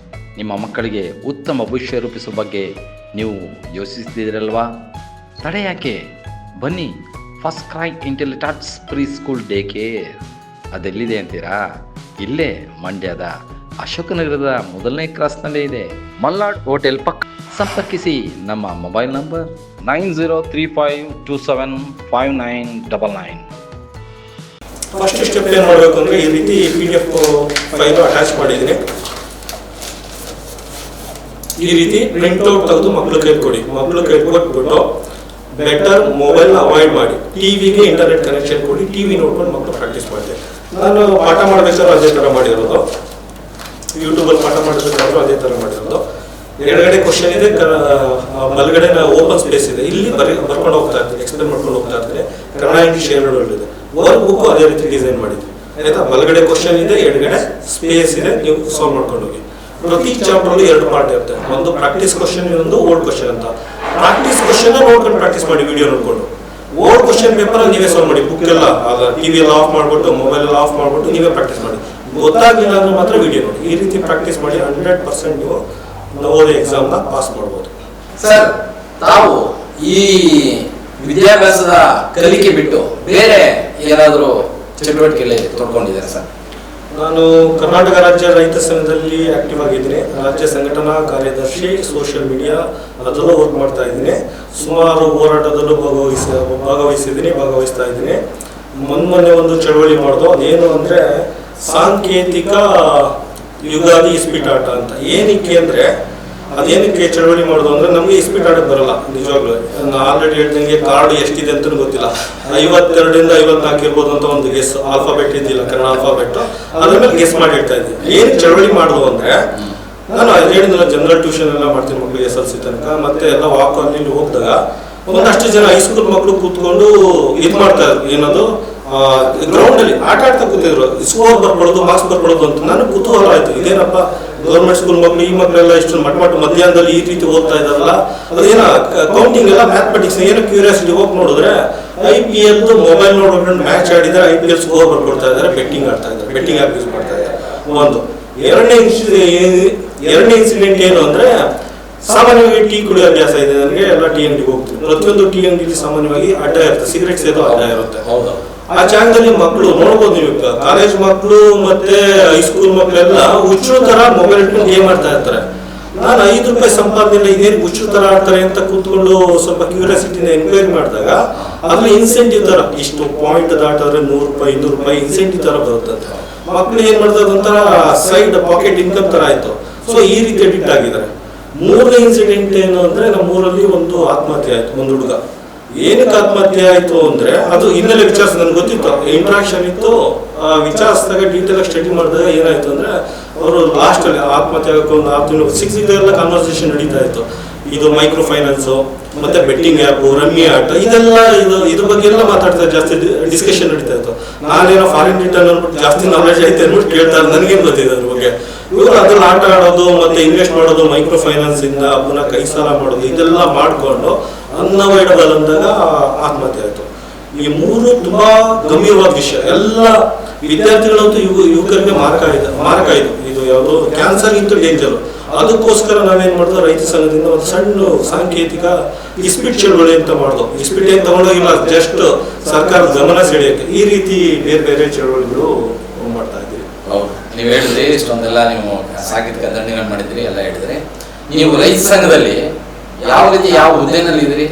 Speaker 1: ನಿಮ್ಮ ಮಕ್ಕಳಿಗೆ ಉತ್ತಮ ಭವಿಷ್ಯ ರೂಪಿಸುವ ಬಗ್ಗೆ ನೀವು ಯೋಚಿಸ್ತಿದ್ದೀರಲ್ವಾ ತಡೆ ಯಾಕೆ? ಬನ್ನಿ, First Cry Intellitots preschool daycare ಅದೆಲ್ಲಿದೆ ಅಂತೀರಾ? ಇಲ್ಲೇ, ಮಂಡ್ಯದ ಅಶೋಕನಗರದ ಮೊದಲನೇ ಕ್ರಾಸ್ನಲ್ಲೇ ಇದೆ. ಮಲ್ನಾಡ್ ಹೋಟೆಲ್ ಪಕ್ಕ. ಸಂಪರ್ಕಿಸಿ ನಮ್ಮ mobile number nine zero three five two seven five nine double nine.
Speaker 3: First step ಏನು ಮಾಡಬೇಕು ಅಂದರೆ ಈ ರೀತಿ P D F file attach ಮಾಡಿದ್ದೀನಿ ಈ ರೀತಿ ಪ್ರಿಂಟ್ ಔಟ್ ತೆಗೆದು ಮಕ್ಕಳು ಕೈ ಕೊಡಿ. ಮಕ್ಳು ಕೈ ಕೊಟ್ಬಿಟ್ಟು ಬೆಟರ್ ಮೊಬೈಲ್ ಅವಾಯ್ಡ್ ಮಾಡಿ. ಟಿವಿಗೆ ಇಂಟರ್ನೆಟ್ ಕನೆಕ್ಷನ್ ಕೊಡಿ. ಟಿವಿ ನೋಡ್ಕೊಂಡು ಮಕ್ಕಳು ಪ್ರಾಕ್ಟೀಸ್ ಮಾಡಿದೆ ನಾನು ಪಾಠ ಮಾಡಬೇಕಾದ್ರೂ ಅದೇ ತರ ಮಾಡಿರೋದು. ಯೂಟ್ಯೂಬಲ್ಲಿ ಪಾಠ ಮಾಡಬೇಕಾದ್ರೂ ಅದೇ ತರ ಮಾಡಿರೋದು. ಎಡಗಡೆ ಕ್ವಶನ್ ಇದೆ ಬಲಗಡೆ ಓಪನ್ ಸ್ಪೇಸ್ ಇದೆ. ಇಲ್ಲಿ ಬರೀ ಬರ್ಕೊಂಡು ಹೋಗ್ತಾ ಇರ್ತೀನಿ ಎಕ್ಸ್ಪ್ಲೇನ್ ಮಾಡ್ಕೊಂಡು ಹೋಗ್ತಾ ಇರ್ತೀನಿ ಕನ್ನಡ ಇಂಗ್ಲಿಷ್ ಎರಡು ಇದೆ. ವರ್ಕ್ ಬುಕ್ ಅದೇ ರೀತಿ ಡಿಸೈನ್ ಮಾಡಿದ್ವಿ. ಆಯ್ತಾ? ಬಲಗಡೆ ಕ್ವಶನ್ ಇದೆ, ಎಡಗಡೆ ಸ್ಪೇಸ್ ಇದೆ, ನೀವು ಸಾಲ್ವ್ ಮಾಡ್ಕೊಂಡು ಹೋಗಿ. ಪ್ರತಿ ಚಾಪ್ಟರ್ ಎರಡು ಪಾರ್ಟ್ ಇರುತ್ತೆ. ಒಂದು ಪ್ರಾಕ್ಟೀಸ್ ಕ್ವಶನ್ ಒಂದು ಓಲ್ಡ್ ಕ್ವಶನ್ ಅಂತ. ಪ್ರಾಕ್ಟೀಸ್ ಕ್ವಶನ್ ನೋಡ್ಕೊಂಡು ಪ್ರಾಕ್ಟೀಸ್ ಮಾಡಿ ವಿಡಿಯೋ ನೋಡ್ಕೊಂಡು. ಓಲ್ಡ್ ಕ್ವಶನ್ ಪೇಪರ್ ನೀವೇ ಸಾಲ್ವ್ ಮಾಡಿ. ಬುಕ್ ಎಲ್ಲ ಟಿವಿ ಎಲ್ಲ ಆಫ್ ಮಾಡ್ಬಿಟ್ಟು ಮೊಬೈಲ್ ಎಲ್ಲ ಆಫ್ ಮಾಡ್ಬಿಟ್ಟು ನೀವೇ ಪ್ರಾಕ್ಟೀಸ್ ಮಾಡಿ. ಗೊತ್ತಾಗಿಲ್ಲ ಅಂದ್ರೆ ಮಾತ್ರ ವಿಡಿಯೋ ನೋಡಿ. ಈ ರೀತಿ ಪ್ರಾಕ್ಟೀಸ್ ಮಾಡಿ ಹಂಡ್ರೆಡ್ ಪರ್ಸೆಂಟ್ ನೀವು ಎಕ್ಸಾಮ್ನ ಪಾಸ್ ಮಾಡ್ಬೋದು.
Speaker 2: ಸರ್ ತಾವು ಈ ವಿದ್ಯಾಭ್ಯಾಸದ ಕಲಿಕೆ ಬಿಟ್ಟು ಬೇರೆ ಏನಾದರೂ ಚಟುವಟಿಕೆಯಲ್ಲಿ ತೊಡ್ಕೊಂಡಿದ್ದಾರೆ ಸರ್
Speaker 3: ನಾನು ಕರ್ನಾಟಕ ರಾಜ್ಯ ರೈತ ಸಂಘದಲ್ಲಿ ಆಕ್ಟಿವ್ ಆಗಿದ್ದೀನಿ. ರಾಜ್ಯ ಸಂಘಟನಾ ಕಾರ್ಯದರ್ಶಿ ಸೋಷಿಯಲ್ ಮೀಡಿಯಾ ಅದರಲ್ಲೂ ವರ್ಕ್ ಮಾಡ್ತಾ ಇದ್ದೀನಿ. ಸುಮಾರು ಹೋರಾಟದಲ್ಲೂ ಭಾಗವಹಿಸ, ಭಾಗವಹಿಸಿದ್ದೀನಿ, ಭಾಗವಹಿಸ್ತಾ ಇದ್ದೀನಿ. ಮೊನ್ನೆ ಒಂದು ಚಳವಳಿ ಮಾಡೋದು, ಅದೇನು ಅಂದರೆ ಸಾಂಕೇತಿಕ ಯುಗಾದಿ ಇಸ್ಪಿಟಾಟ ಅಂತ. ಏನಕ್ಕೆ ಅಂದರೆ ಅದೇನಕ್ಕೆ ಚಳವಳಿ ಮಾಡೋದು ಅಂದ್ರೆ ನಮಗೆ ಸ್ಪೀಡ್ ಆಡಕ್ ಬರಲ್ಲ, ನಿಜವಾಗ್ಲೂ. ನಾನು ಆಲ್ರೆಡಿ ಹೇಳ್ದಂಗೆ ಕಾರ್ಡ್ ಎಷ್ಟಿದೆ ಅಂತ ಗೊತ್ತಿಲ್ಲ. ಐವತ್ತೆರಡರಿಂದ ಐವತ್ನಾಲ್ಕು ಇರ್ಬೋದು ಅಂತ ಒಂದು ಗೆಸ್ ಆಲ್ಫಾಬೆಟ್ ಇದ್ದಿಲ್ಲ, ಕನ್ನಡ ಆಲ್ಫಾಬೆಟ್ ಅದ್ರ ಮೇಲೆ ಗೆಸ್ ಮಾಡಿ ಹೇಳ್ತಾ ಇದ್ದೀನಿ ಏನ್ ಚಳವಳಿ ಮಾಡೋದು ಅಂದ್ರೆ, ನಾನು ಅದು ಹೇಳಿದ್ನಲ್ಲ ಜನರಲ್ ಟ್ಯೂಷನ್ ಎಲ್ಲ ಮಾಡ್ತೀನಿ ಮಕ್ಕಳಿಗೆ ಎಸ್ ಎಲ್ ಸಿ ತನಕ, ಮತ್ತೆ ಎಲ್ಲ ವಾಕ್ ಅಲ್ಲಿ ಹೋಗಿದಾಗ ಒಂದಷ್ಟು ಜನ ಹೈಸ್ಕೂಲ್ ಮಕ್ಕಳು ಕೂತ್ಕೊಂಡು ಇದು ಮಾಡ್ತಾ ಇದ್ರು. ಏನದು? ಗ್ರೌಂಡ್ ಅಲ್ಲಿ ಆಟ ಆಡ್ತಾ ಕೂತಿದ್ರು. ಸ್ಕೋರ್ ಬರ್ಕೊಳ್ಳೋದು ಮಾರ್ಕ್ಸ್ ಬರ್ಕೊಳ್ಳೋದು ಅಂತ. ನನಗೆ ಕುತೂಹಲ ಆಯ್ತು. ಇದೇನಪ್ಪ? ಗೌರ್ಮೆಂಟ್ ಸ್ಕೂಲ್ ಮಕ್ಕಳು, ಈ ಮಕ್ಕಳೆಲ್ಲ ಇಷ್ಟು ಮಠ ಮಟ್ ಮಧ್ಯಾಹ್ನದಲ್ಲಿ ಈ ರೀತಿ ಓದ್ತಾ ಇದಾರಲ್ಲ ಅದೇನ ಕೌಂಟಿಂಗ್ ಎಲ್ಲ ಮ್ಯಾಥಮೆಟಿಕ್ಸ್ ಏನೋ ಕ್ಯೂರಿಯಾಸಿಟಿ ಹೋಗಿ ನೋಡಿದ್ರೆ ಐ ಪಿ ಎಲ್ ಮೊಬೈಲ್ ನೋಡ್ಕೊಂಡು ಮ್ಯಾಚ್ ಆಡಿದ್ರೆ ಐ ಪಿ ಎಲ್ ಸ್ಕೋರ್ ಬರ್ಕೊಡ್ತಾ ಇದ್ದಾರೆ ಬೆಟ್ಟಿಂಗ್ ಆಡ್ತಾ ಇದ್ದಾರೆ ಬೆಟ್ಟಿಂಗ್ ಆ್ಯಪ್ ಯೂಸ್ ಮಾಡ್ತಾ ಇದ್ದಾರೆ. ಒಂದು. ಎರಡನೇ ಎರಡನೇ ಇನ್ಸಿಡೆಂಟ್ ಏನು ಅಂದ್ರೆ, ಸಾಮಾನ್ಯವಾಗಿ ಟೀ ಕುಡಿಯೋ ಅಭ್ಯಾಸ ಇದೆ, ನನಗೆ ಎಲ್ಲ ಟೀ ಅಂಗಡಿಗೆ ಹೋಗ್ತೀನಿ. ಪ್ರತಿಯೊಂದು ಟೀ ಅಂಗಡಿಲಿ ಸಾಮಾನ್ಯವಾಗಿ ಅಡ್ಡ ಇರುತ್ತೆ ಸಿಗರೇಟ್ ಸೇದೋ ಅಡ್ಡ ಇರುತ್ತೆ.
Speaker 2: ಹೌದು.
Speaker 3: ಆ ಜಾಗದಲ್ಲಿ ಮಕ್ಕಳು ನೋಡ್ಬೋದು ನೀವು ಕಾಲೇಜ್ ಮಕ್ಕಳು ಮತ್ತೆ ಹೈಸ್ಕೂಲ್ ಮಕ್ಕಳೆಲ್ಲ ಹುಚ್ಚು ತರ ಮೊಬೈಲ್ ಇಟ್ಕೊಂಡು ಗೇಮ್ ಆಡ್ತಾ ಇರ್ತಾರೆ. ನಾನು ಐದು ರೂಪಾಯಿ ಸಂಪಾದನೆ ಇದೇನು ಹುಚ್ಚು ತರ ಆಡ್ತಾರೆ ಅಂತ ಕೂತ್ಕೊಂಡು ಸ್ವಲ್ಪ ಕ್ಯೂರಿಯಾಸಿಟಿನ ಎನ್ಕ್ವೈರಿ ಮಾಡಿದಾಗ ಅಲ್ಲಿ ಇನ್ಸೆಂಟಿವ್ ತರ ಇಷ್ಟು ಪಾಯಿಂಟ್ ದಾಟಿದ್ರೆ ನೂರು ರೂಪಾಯಿ, ಇನ್ನೂರು ರೂಪಾಯಿ ಇನ್ಸೆಂಟಿವ್ ತರ ಬರುತ್ತೆ ಮಕ್ಕಳು ಏನ್ ಮಾಡ್ತಾರೆ ಒಂಥರ ಸೈಡ್ ಪಾಕೆಟ್ ಇನ್ಕಮ್ ತರ ಆಯ್ತು. ಸೊ ಈ ರೀತಿ ಅಡಿಕ್ಟ್ ಆಗಿದ್ದಾರೆ. ಮೂರನೇ ಇನ್ಸಿಡೆಂಟ್ ಏನು ಅಂದ್ರೆ ನಮ್ಮೂರಲ್ಲಿ ಒಂದು ಆತ್ಮಹತ್ಯೆ ಆಯ್ತು, ಒಂದು ಹುಡುಗ. ಏನಕ್ಕೆ ಆತ್ಮಹತ್ಯೆ ಆಯ್ತು ಅಂದ್ರೆ ಅದು ಹಿನ್ನೆಲೆ ವಿಚಾರಿಸ್ ನನ್ಗೆ ಗೊತ್ತಿತ್ತು. ಇಂಟ್ರಾಕ್ಷನ್ ಇತ್ತು ವಿಚಾರಿಸಿದಾಗ ಡೀಟೇಲ್ ಆಗಿ ಸ್ಟಡಿ ಮಾಡಿದಾಗ ಏನಾಯ್ತು ಅಂದ್ರೆ ಅವರು ಲಾಸ್ಟ್ ಅಲ್ಲಿ ಆತ್ಮಹತ್ಯೆ ಆಗಕ್ಕೆ ಒಂದು ಆರು ತಿಂಗಳು ಸಿಕ್ಸ್ ಎಲ್ಲ ಕಾನ್ವರ್ಸೇಷನ್ ನಡೀತಾ ಇತ್ತು. ಇದು ಮೈಕ್ರೋ ಫೈನಾನ್ಸ್ ಮತ್ತೆ ಬೆಟ್ಟಿಂಗ್ ಆ್ಯಪು ರಮ್ಮಿ ಆಟ ಇದೆಲ್ಲ ಇದು, ಇದ್ರ ಬಗ್ಗೆ ಎಲ್ಲ ಮಾತಾಡ್ತಾ ಜಾಸ್ತಿ ಡಿಸ್ಕಷನ್ ನಡೀತಾ ಇತ್ತು. ನಾನೇನೋ ಫಾರಿನ್ ರಿಟರ್ನ್ ಅಂದ್ಬಿಟ್ಟು ಜಾಸ್ತಿ ನಾಲೆಜ್ ಐತೆ ಅಂದ್ಬಿಟ್ಟು ಕೇಳ್ತಾರೆ ನನಗೇನು ಗೊತ್ತಿದೆ ಅದ್ರ ಬಗ್ಗೆ. ಇವರು ಅದ್ರಲ್ಲಿ ಆಟ ಆಡೋದು, ಮತ್ತೆ ಇನ್ವೆಸ್ಟ್ ಮಾಡೋದು ಮೈಕ್ರೋ ಫೈನಾನ್ಸ್ ಇಂದ ಕೈ ಸಾಲ ಮಾಡೋದು, ಇದೆಲ್ಲ ಮಾಡ್ಕೊಂಡು ಅನ್ಅವಾಯ್ಡಬಲ್ ಅಂದಾಗ ಆತ್ಮಹತ್ಯೆ ಆಯಿತು. ಈ ಮೂರು ತುಂಬಾ ಗಂಭೀರವಾದ ವಿಷಯ. ಎಲ್ಲ ವಿದ್ಯಾರ್ಥಿಗಳಂತೂ ಯುವ ಯುವಕರಿಗೆ ಮಾರಕ ಇದೆ ಮಾರಕ ಇದು. ಇದು ಯಾವುದು ಕ್ಯಾನ್ಸರ್ ಇಂತೂ ಡೇಂಜರ್ ಅದಕ್ಕೋಸ್ಕರ ನಾವೇನ್ ಮಾಡಿದ್ವಿ ರೈತ ಸಂಘದಿಂದ ಒಂದು ಸಣ್ಣ ಸಾಂಕೇತಿಕ ಇಸ್ಪಿಟ್ ಚಳುವಳಿ ಅಂತ ಮಾಡ್ದು. ಇಸ್ಪಿಟ್ ಏನ್ ತಗೊಂಡೋಗಿಲ್ಲ ಜಸ್ಟ್ ಸರ್ಕಾರದ ಗಮನ ಸೆಳೆಯಕ್ಕೆ. ಈ ರೀತಿ ಬೇರೆ ಬೇರೆ ಚಳುವಳಿಗಳು ಮಾಡ್ತಾ ಇದ್ದೀವಿ.
Speaker 2: ಹೌದು. ನೀವು ಹೇಳಿದ್ರಿ, ಇಷ್ಟೊಂದೆಲ್ಲ ನೀವು ಸಾಂಕೇತಿಕ ದಂಡನೆಗಳು ಮಾಡಿದ್ರಿ, ಎಲ್ಲ ಹೇಳಿದ್ರಿ. ನೀವು ರೈತ ಸಂಘದಲ್ಲಿ ಯಾವ ರೀತಿ ಯಾವ ಹುದ್ದೆನಲ್ಲಿ ಇದ್ರಿ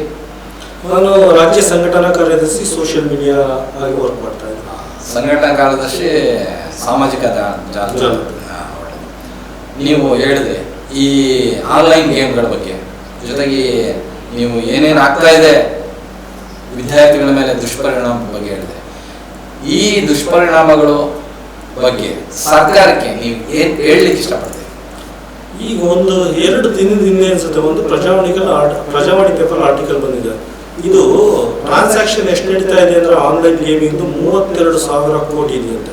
Speaker 3: ನಾನು ರಾಜ್ಯ ಸಂಘಟನಾ ಕಾರ್ಯದರ್ಶಿ ಸೋಷಿಯಲ್ ಮೀಡಿಯಾ ಆಗಿ ವರ್ಕ್ ಮಾಡ್ತಾ ಇದ್ದೀನಿ.
Speaker 2: ಸಂಘಟನಾ ಕಾರ್ಯದರ್ಶಿ ಸಾಮಾಜಿಕ
Speaker 3: ಜಾಲ.
Speaker 2: ನೀವು ಹೇಳಿದ್ರಿ ಈ ಆನ್ಲೈನ್ ಗೇಮ್ಗಳ ಬಗ್ಗೆ ಜೊತೆಗೆ ನೀವು ಏನೇನು ಆಗ್ತಾ ಇದೆ ವಿದ್ಯಾರ್ಥಿಗಳ ಮೇಲೆ ದುಷ್ಪರಿಣಾಮ ಬಗ್ಗೆ ಹೇಳಿದೆ ಈ ದುಷ್ಪರಿಣಾಮಗಳು ಬಗ್ಗೆ ಸರ್ಕಾರಕ್ಕೆ ನೀವು ಏನು ಹೇಳಲಿಕ್ಕೆ ಇಷ್ಟಪಡ್ತೀರಿ?
Speaker 3: ಈಗ ಒಂದು ಎರಡು ದಿನದ ಹಿಂದೆ ಅನ್ಸುತ್ತೆ, ಒಂದು ಪ್ರಜಾವಾಣಿ ಪ್ರಜಾವಾಣಿ ಪೇಪರ್ ಆರ್ಟಿಕಲ್ ಬಂದಿದೆ. ಇದು ಟ್ರಾನ್ಸಾಕ್ಷನ್ ಎಷ್ಟು ನಡೀತಾ ಇದೆ ಅಂದ್ರೆ ಆನ್ಲೈನ್ ಗೇಮಿಂಗ್ ಮೂವತ್ತೆರಡು ಸಾವಿರ ಕೋಟಿ ಇದೆ ಅಂತ.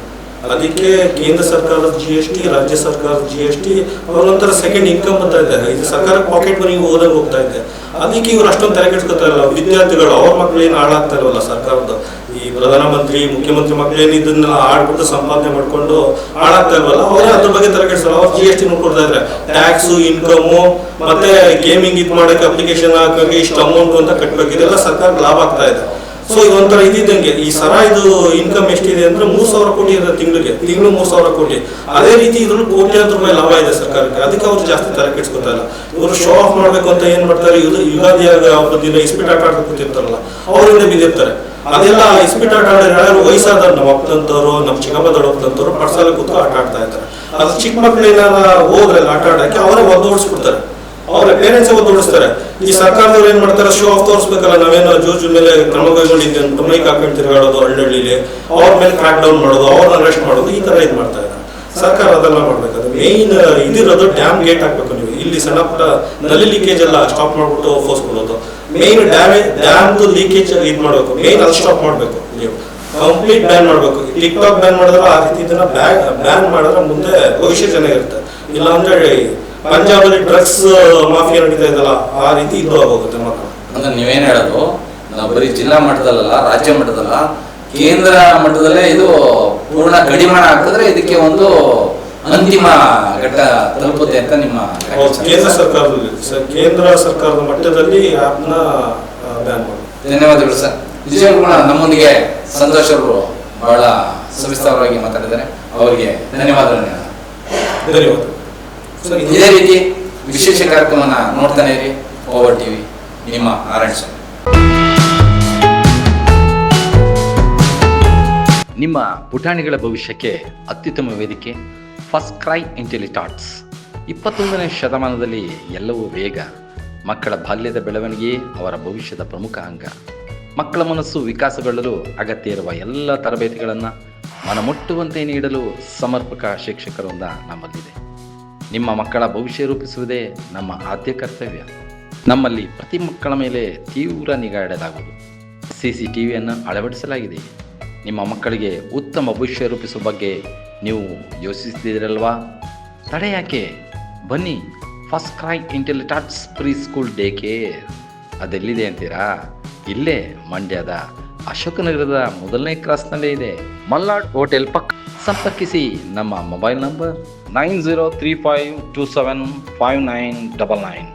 Speaker 3: ಅದಕ್ಕೆ ಕೇಂದ್ರ ಸರ್ಕಾರದ ಜಿ ಎಸ್ ಟಿ ರಾಜ್ಯ ಸರ್ಕಾರದ ಜಿ ಎಸ್ ಟಿ ಒಂಥರ ಸೆಕೆಂಡ್ ಇನ್ಕಮ್ ಅಂತ ಇದೆ ಇದು ಸರ್ಕಾರ ಪಾಕೆಟ್ ಮನಿ ಹೋದಂಗೆ ಹೋಗ್ತಾ ಇದೆ. ಅದಕ್ಕೆ ಇವ್ರು ಅಷ್ಟೊಂದು ತಲೆ ಕೆಡ್ಸ್ಕೊತಾ ಇಲ್ಲ. ವಿದ್ಯಾರ್ಥಿಗಳು, ಅವ್ರ ಮಕ್ಕಳು ಏನು ಹಾಳಾಗ್ತಾ ಸರ್ಕಾರದ ಪ್ರಧಾನಮಂತ್ರಿ ಮುಖ್ಯಮಂತ್ರಿ ಮಕ್ಕಳೇನು ಇದನ್ನ ಆಡ್ಬಿಟ್ಟು ಸಂಪಾದನೆ ಮಾಡ್ಕೊಂಡು ಹಾಳಾಗ್ತಾ ಇಲ್ವಲ್ಲ? ಅವರೇ ಅದ್ರ ಬಗ್ಗೆ ತಲೆ ಕೆಡಿಸಲ್ಲ. ಅವ್ರು ಜಿ ಎಸ್ ಟಿ ನೋಡ್ಕೊಡ್ತಾ ಇದ್ರೆ. ಟ್ಯಾಕ್ಸ್ ಇನ್ಕಮು ಮತ್ತೆ ಗೇಮಿಂಗ್ ಇದು ಮಾಡಕ್ಕೆ ಅಪ್ಲಿಕೇಶನ್ ಹಾಕೋಕೆ ಇಷ್ಟು ಅಮೌಂಟ್ ಅಂತ ಕಟ್ಟಬೇಕು ಇದೆಲ್ಲ ಸರ್ಕಾರ ಲಾಭ ಆಗ್ತಾ ಇದೆ. ಸೊ ಇದೊಂಥರ ಇದ್ದಂಗೆ ಈ ಸರ ಇದು ಇನ್ಕಮ್ ಎಷ್ಟಿದೆ ಅಂದ್ರೆ ಮೂರ್ ಸಾವಿರ ಕೋಟಿ ಇದೆ ತಿಂಗಳಿಗೆ. ತಿಂಗಳು ಮೂರ್ ಸಾವಿರ ಕೋಟಿ. ಅದೇ ರೀತಿ ಇದ್ರಲ್ಲಿ ಕೋಟ್ಯಾಂತರ ರೂಪಾಯಿ ಲಾಭ ಇದೆ ಸರ್ಕಾರಕ್ಕೆ. ಅದಕ್ಕೆ ಅವ್ರು ಜಾಸ್ತಿ ತಲೆ ಕೆಡಿಸ್ಕೊತಾ ಇಲ್ಲ. ಇವರು ಶೋ ಆಫ್ ಮಾಡ್ಬೇಕು ಅಂತ ಏನ್ ಮಾಡ್ತಾರೆ? ಇದು ಯುಗಾದಿ ಹಬ್ಬದ ದಿನ ಇಸ್ಪೀಟ್ ಆಟ ಆಡ್ತಾ ಕೂತಿರ್ತಾರಲ್ಲ. ಅವರಿಂದ ಬಿದ್ದಿರ್ತಾರೆ ಅದೆಲ್ಲ ಇಸ್ಪೀಟ್ ಆಟ ಆಡಿದ್ರೆ ವಯಸ್ಸಾದ ನಮ್ಮ ಅಪ್ಪಂತವ್ರು ನಮ್ಮ ಚಿಕ್ಕಪ್ಪ ದೊಡ್ಡಪ್ಪಂತವ್ರು ಪರ್ಸಲ್ ಕೂತು ಆಟ ಆಡ್ತಾ ಇರ್ತಾರೆ. ಅದು ಚಿಕ್ಕ ಮಕ್ಕಳು ಏನಾರ ಹೋದ್ರೆ ಆಟ ಆಡಕ್ಕೆ ಅವರೇ ಒಂದು ಓಡಿಸ್ಬಿಡ್ತಾರೆ ಅವ್ರ ಪೇರೆಂಟ್ಸ್ ಒಂದು ಓಡಿಸ್ತಾರೆ ಈ ಸರ್ಕಾರದವ್ರು ಏನ್ ಮಾಡ್ತಾರೆ? ಶೋ ಆಫ್ ತೋರಿಸ್ಬೇಕಲ್ಲ, ನಾವೇನೋ ಜೂಜು ಮೇಲೆ ಕ್ರಮ ಕೈಗೊಂಡಿದ್ದೆ ಅಂತ ಮೈಕ್ ಹಾಕೊಂಡು ತಿರುಗಾಡೋದು ಹಳ್ಳಿಲಿ ಅವ್ರ ಮೇಲೆ ಕ್ರಾಕ್ ಡೌನ್ ಮಾಡೋದು, ಅವ್ರನ್ನ ಅರೆಸ್ಟ್ ಮಾಡೋದು, ಈ ತರ ಇದು ಮಾಡ್ತಾ ಇದ್ದಾರೆ. ಸರ್ಕಾರ ಅದೆಲ್ಲ ಮಾಡ್ಬೇಕಾದ್ರೆ ಮೇನ್ ಇದಿರೋದು ಡ್ಯಾಮ್ ಗೇಟ್ ಹಾಕ್ಬೇಕು ನೀವು. ಇಲ್ಲಿ ಸಣ್ಣ ಪುಟ್ಟ ನಲ್ಲಿ ಲೀಕೇಜ್ ಎಲ್ಲ ಸ್ಟಾಪ್ ಮಾಡ್ಬಿಟ್ಟು ಫೋರ್ಸ್ ಕೊಡೋದು. ಮೇಯ್ನ್ ಡ್ಯಾಮೇಜ್ ಡ್ಯಾಮ್ದು ಲೀಕೇಜ್ ಇದು ಮಾಡಬೇಕು. ಮೇನ್ ಅದು ಸ್ಟಾಪ್ ಮಾಡಬೇಕು. ನೀವು ಕಂಪ್ಲೀಟ್ ಬ್ಯಾನ್ ಮಾಡಬೇಕು. ಟಿಕ್ ಟಾಕ್ ಬ್ಯಾನ್ ಮಾಡಿದ್ರೆ ಆ ರೀತಿ ಇದನ್ನ ಬ್ಯಾನ್ ಮಾಡಿದ್ರೆ ಮುಂದೆ ಭವಿಷ್ಯ ಚೆನ್ನಾಗಿರುತ್ತೆ ಇಲ್ಲ ಅಂದ್ರೆ ಪಂಜಾಬಲ್ಲಿ ಡ್ರಗ್ಸ್ ಮಾಫಿಯಾ ನಡೀತಾ ಇದಲ್ಲ ಆ ರೀತಿ ಇದು ಆಗೋಗುತ್ತೆ ಮಕ್ಕಳು.
Speaker 2: ಅಂದ್ರೆ ನೀವೇನ್ ಹೇಳೋದು? ನಾವು ಬರೀ ಜಿಲ್ಲಾ ಮಟ್ಟದಲ್ಲ ರಾಜ್ಯ ಮಟ್ಟದಲ್ಲ, ಕೇಂದ್ರ ಮಟ್ಟದಲ್ಲೇ ಇದು ಪೂರ್ಣ ಕಡಿವಾಣ ಆಗ್ತದ್ರೆ ಇದಕ್ಕೆ ಒಂದು ಅಂತಿಮ ಘಟ್ಟ ತಲುಪುತ್ತೆ ಅಂತ ನಿಮ್ಮ
Speaker 3: ಹೌದು, ಕೇಂದ್ರ ಸರ್ಕಾರದ ಸರ್ ಕೇಂದ್ರ ಸರ್ಕಾರದ ಮಟ್ಟದಲ್ಲಿ ಬ್ಯಾನ್ ಮಾಡಿ.
Speaker 2: ಧನ್ಯವಾದಗಳು ಸರ್. ನಿಜವಾಗ್ಲೂ ಕೂಡ ನಮ್ಮೊಂದಿಗೆ ಸಂತೋಷ್ ಅವರು ಬಹಳ ಸವಿಸ್ತಾರವಾಗಿ ಮಾತಾಡಿದ್ದಾರೆ. ಅವರಿಗೆ ಧನ್ಯವಾದಗಳು
Speaker 3: ಧನ್ಯವಾದ. ಸರ್
Speaker 2: ಇದೇ ರೀತಿ ವಿಶೇಷ ಕಾರ್ಯಕ್ರಮನ ನೋಡ್ತಾನೆ ಇರಿ. ಓವರ್ ಟಿವಿ ನಿಮ್ಮ ನಾರಾಯಣ ಸ್ವಾಮಿ
Speaker 1: ನಿಮ್ಮ ಪುಟಾಣಿಗಳ ಭವಿಷ್ಯಕ್ಕೆ ಅತ್ಯುತ್ತಮ ವೇದಿಕೆ. ಫಸ್ಟ್ ಕ್ರೈ ಇಂಟೆಲಿಟಾಟ್ಸ್ ಇಪ್ಪತ್ತೊಂದನೇ ಶತಮಾನದಲ್ಲಿ ಎಲ್ಲವೂ ವೇಗ, ಮಕ್ಕಳ ಬಾಲ್ಯದ ಬೆಳವಣಿಗೆ ಅವರ ಭವಿಷ್ಯದ ಪ್ರಮುಖ ಅಂಗ. ಮಕ್ಕಳ ಮನಸ್ಸು ವಿಕಾಸಗೊಳ್ಳಲು ಅಗತ್ಯ ಇರುವ ಎಲ್ಲ ತರಬೇತಿಗಳನ್ನು ಮನಮುಟ್ಟುವಂತೆ ನೀಡಲು ಸಮರ್ಪಕ ಶಿಕ್ಷಕರಿಂದ ನಮ್ಮಲ್ಲಿದೆ. ನಿಮ್ಮ ಮಕ್ಕಳ ಭವಿಷ್ಯ ರೂಪಿಸುವುದೇ ನಮ್ಮ ಆದ್ಯ ಕರ್ತವ್ಯ. ನಮ್ಮಲ್ಲಿ ಪ್ರತಿ ಮಕ್ಕಳ ಮೇಲೆ ತೀವ್ರ ನಿಗಾ ಇಡಲಾಗುವುದು. ಸಿ ಸಿ ಟಿ ವಿಯನ್ನು ಅಳವಡಿಸಲಾಗಿದೆ. ನಿಮ್ಮ ಮಕ್ಕಳಿಗೆ ಉತ್ತಮ ಭವಿಷ್ಯ ರೂಪಿಸುವ ಬಗ್ಗೆ ನೀವು ಯೋಚಿಸ್ತಿದ್ದೀರಲ್ವಾ? ತಡೆ ಯಾಕೆ? ಬನ್ನಿ First Cry Intellitots preschool daycare ಅದೆಲ್ಲಿದೆ ಅಂತೀರಾ? ಇಲ್ಲೇ, ಮಂಡ್ಯದ ಅಶೋಕನಗರದ ಮೊದಲನೇ ಕ್ರಾಸ್ನಲ್ಲೇ ಇದೆ. ಮಲ್ನಾಡ್ ಹೋಟೆಲ್ ಪಕ್ಕ. ಸಂಪರ್ಕಿಸಿ ನಮ್ಮ mobile number nine zero three five two seven five nine double nine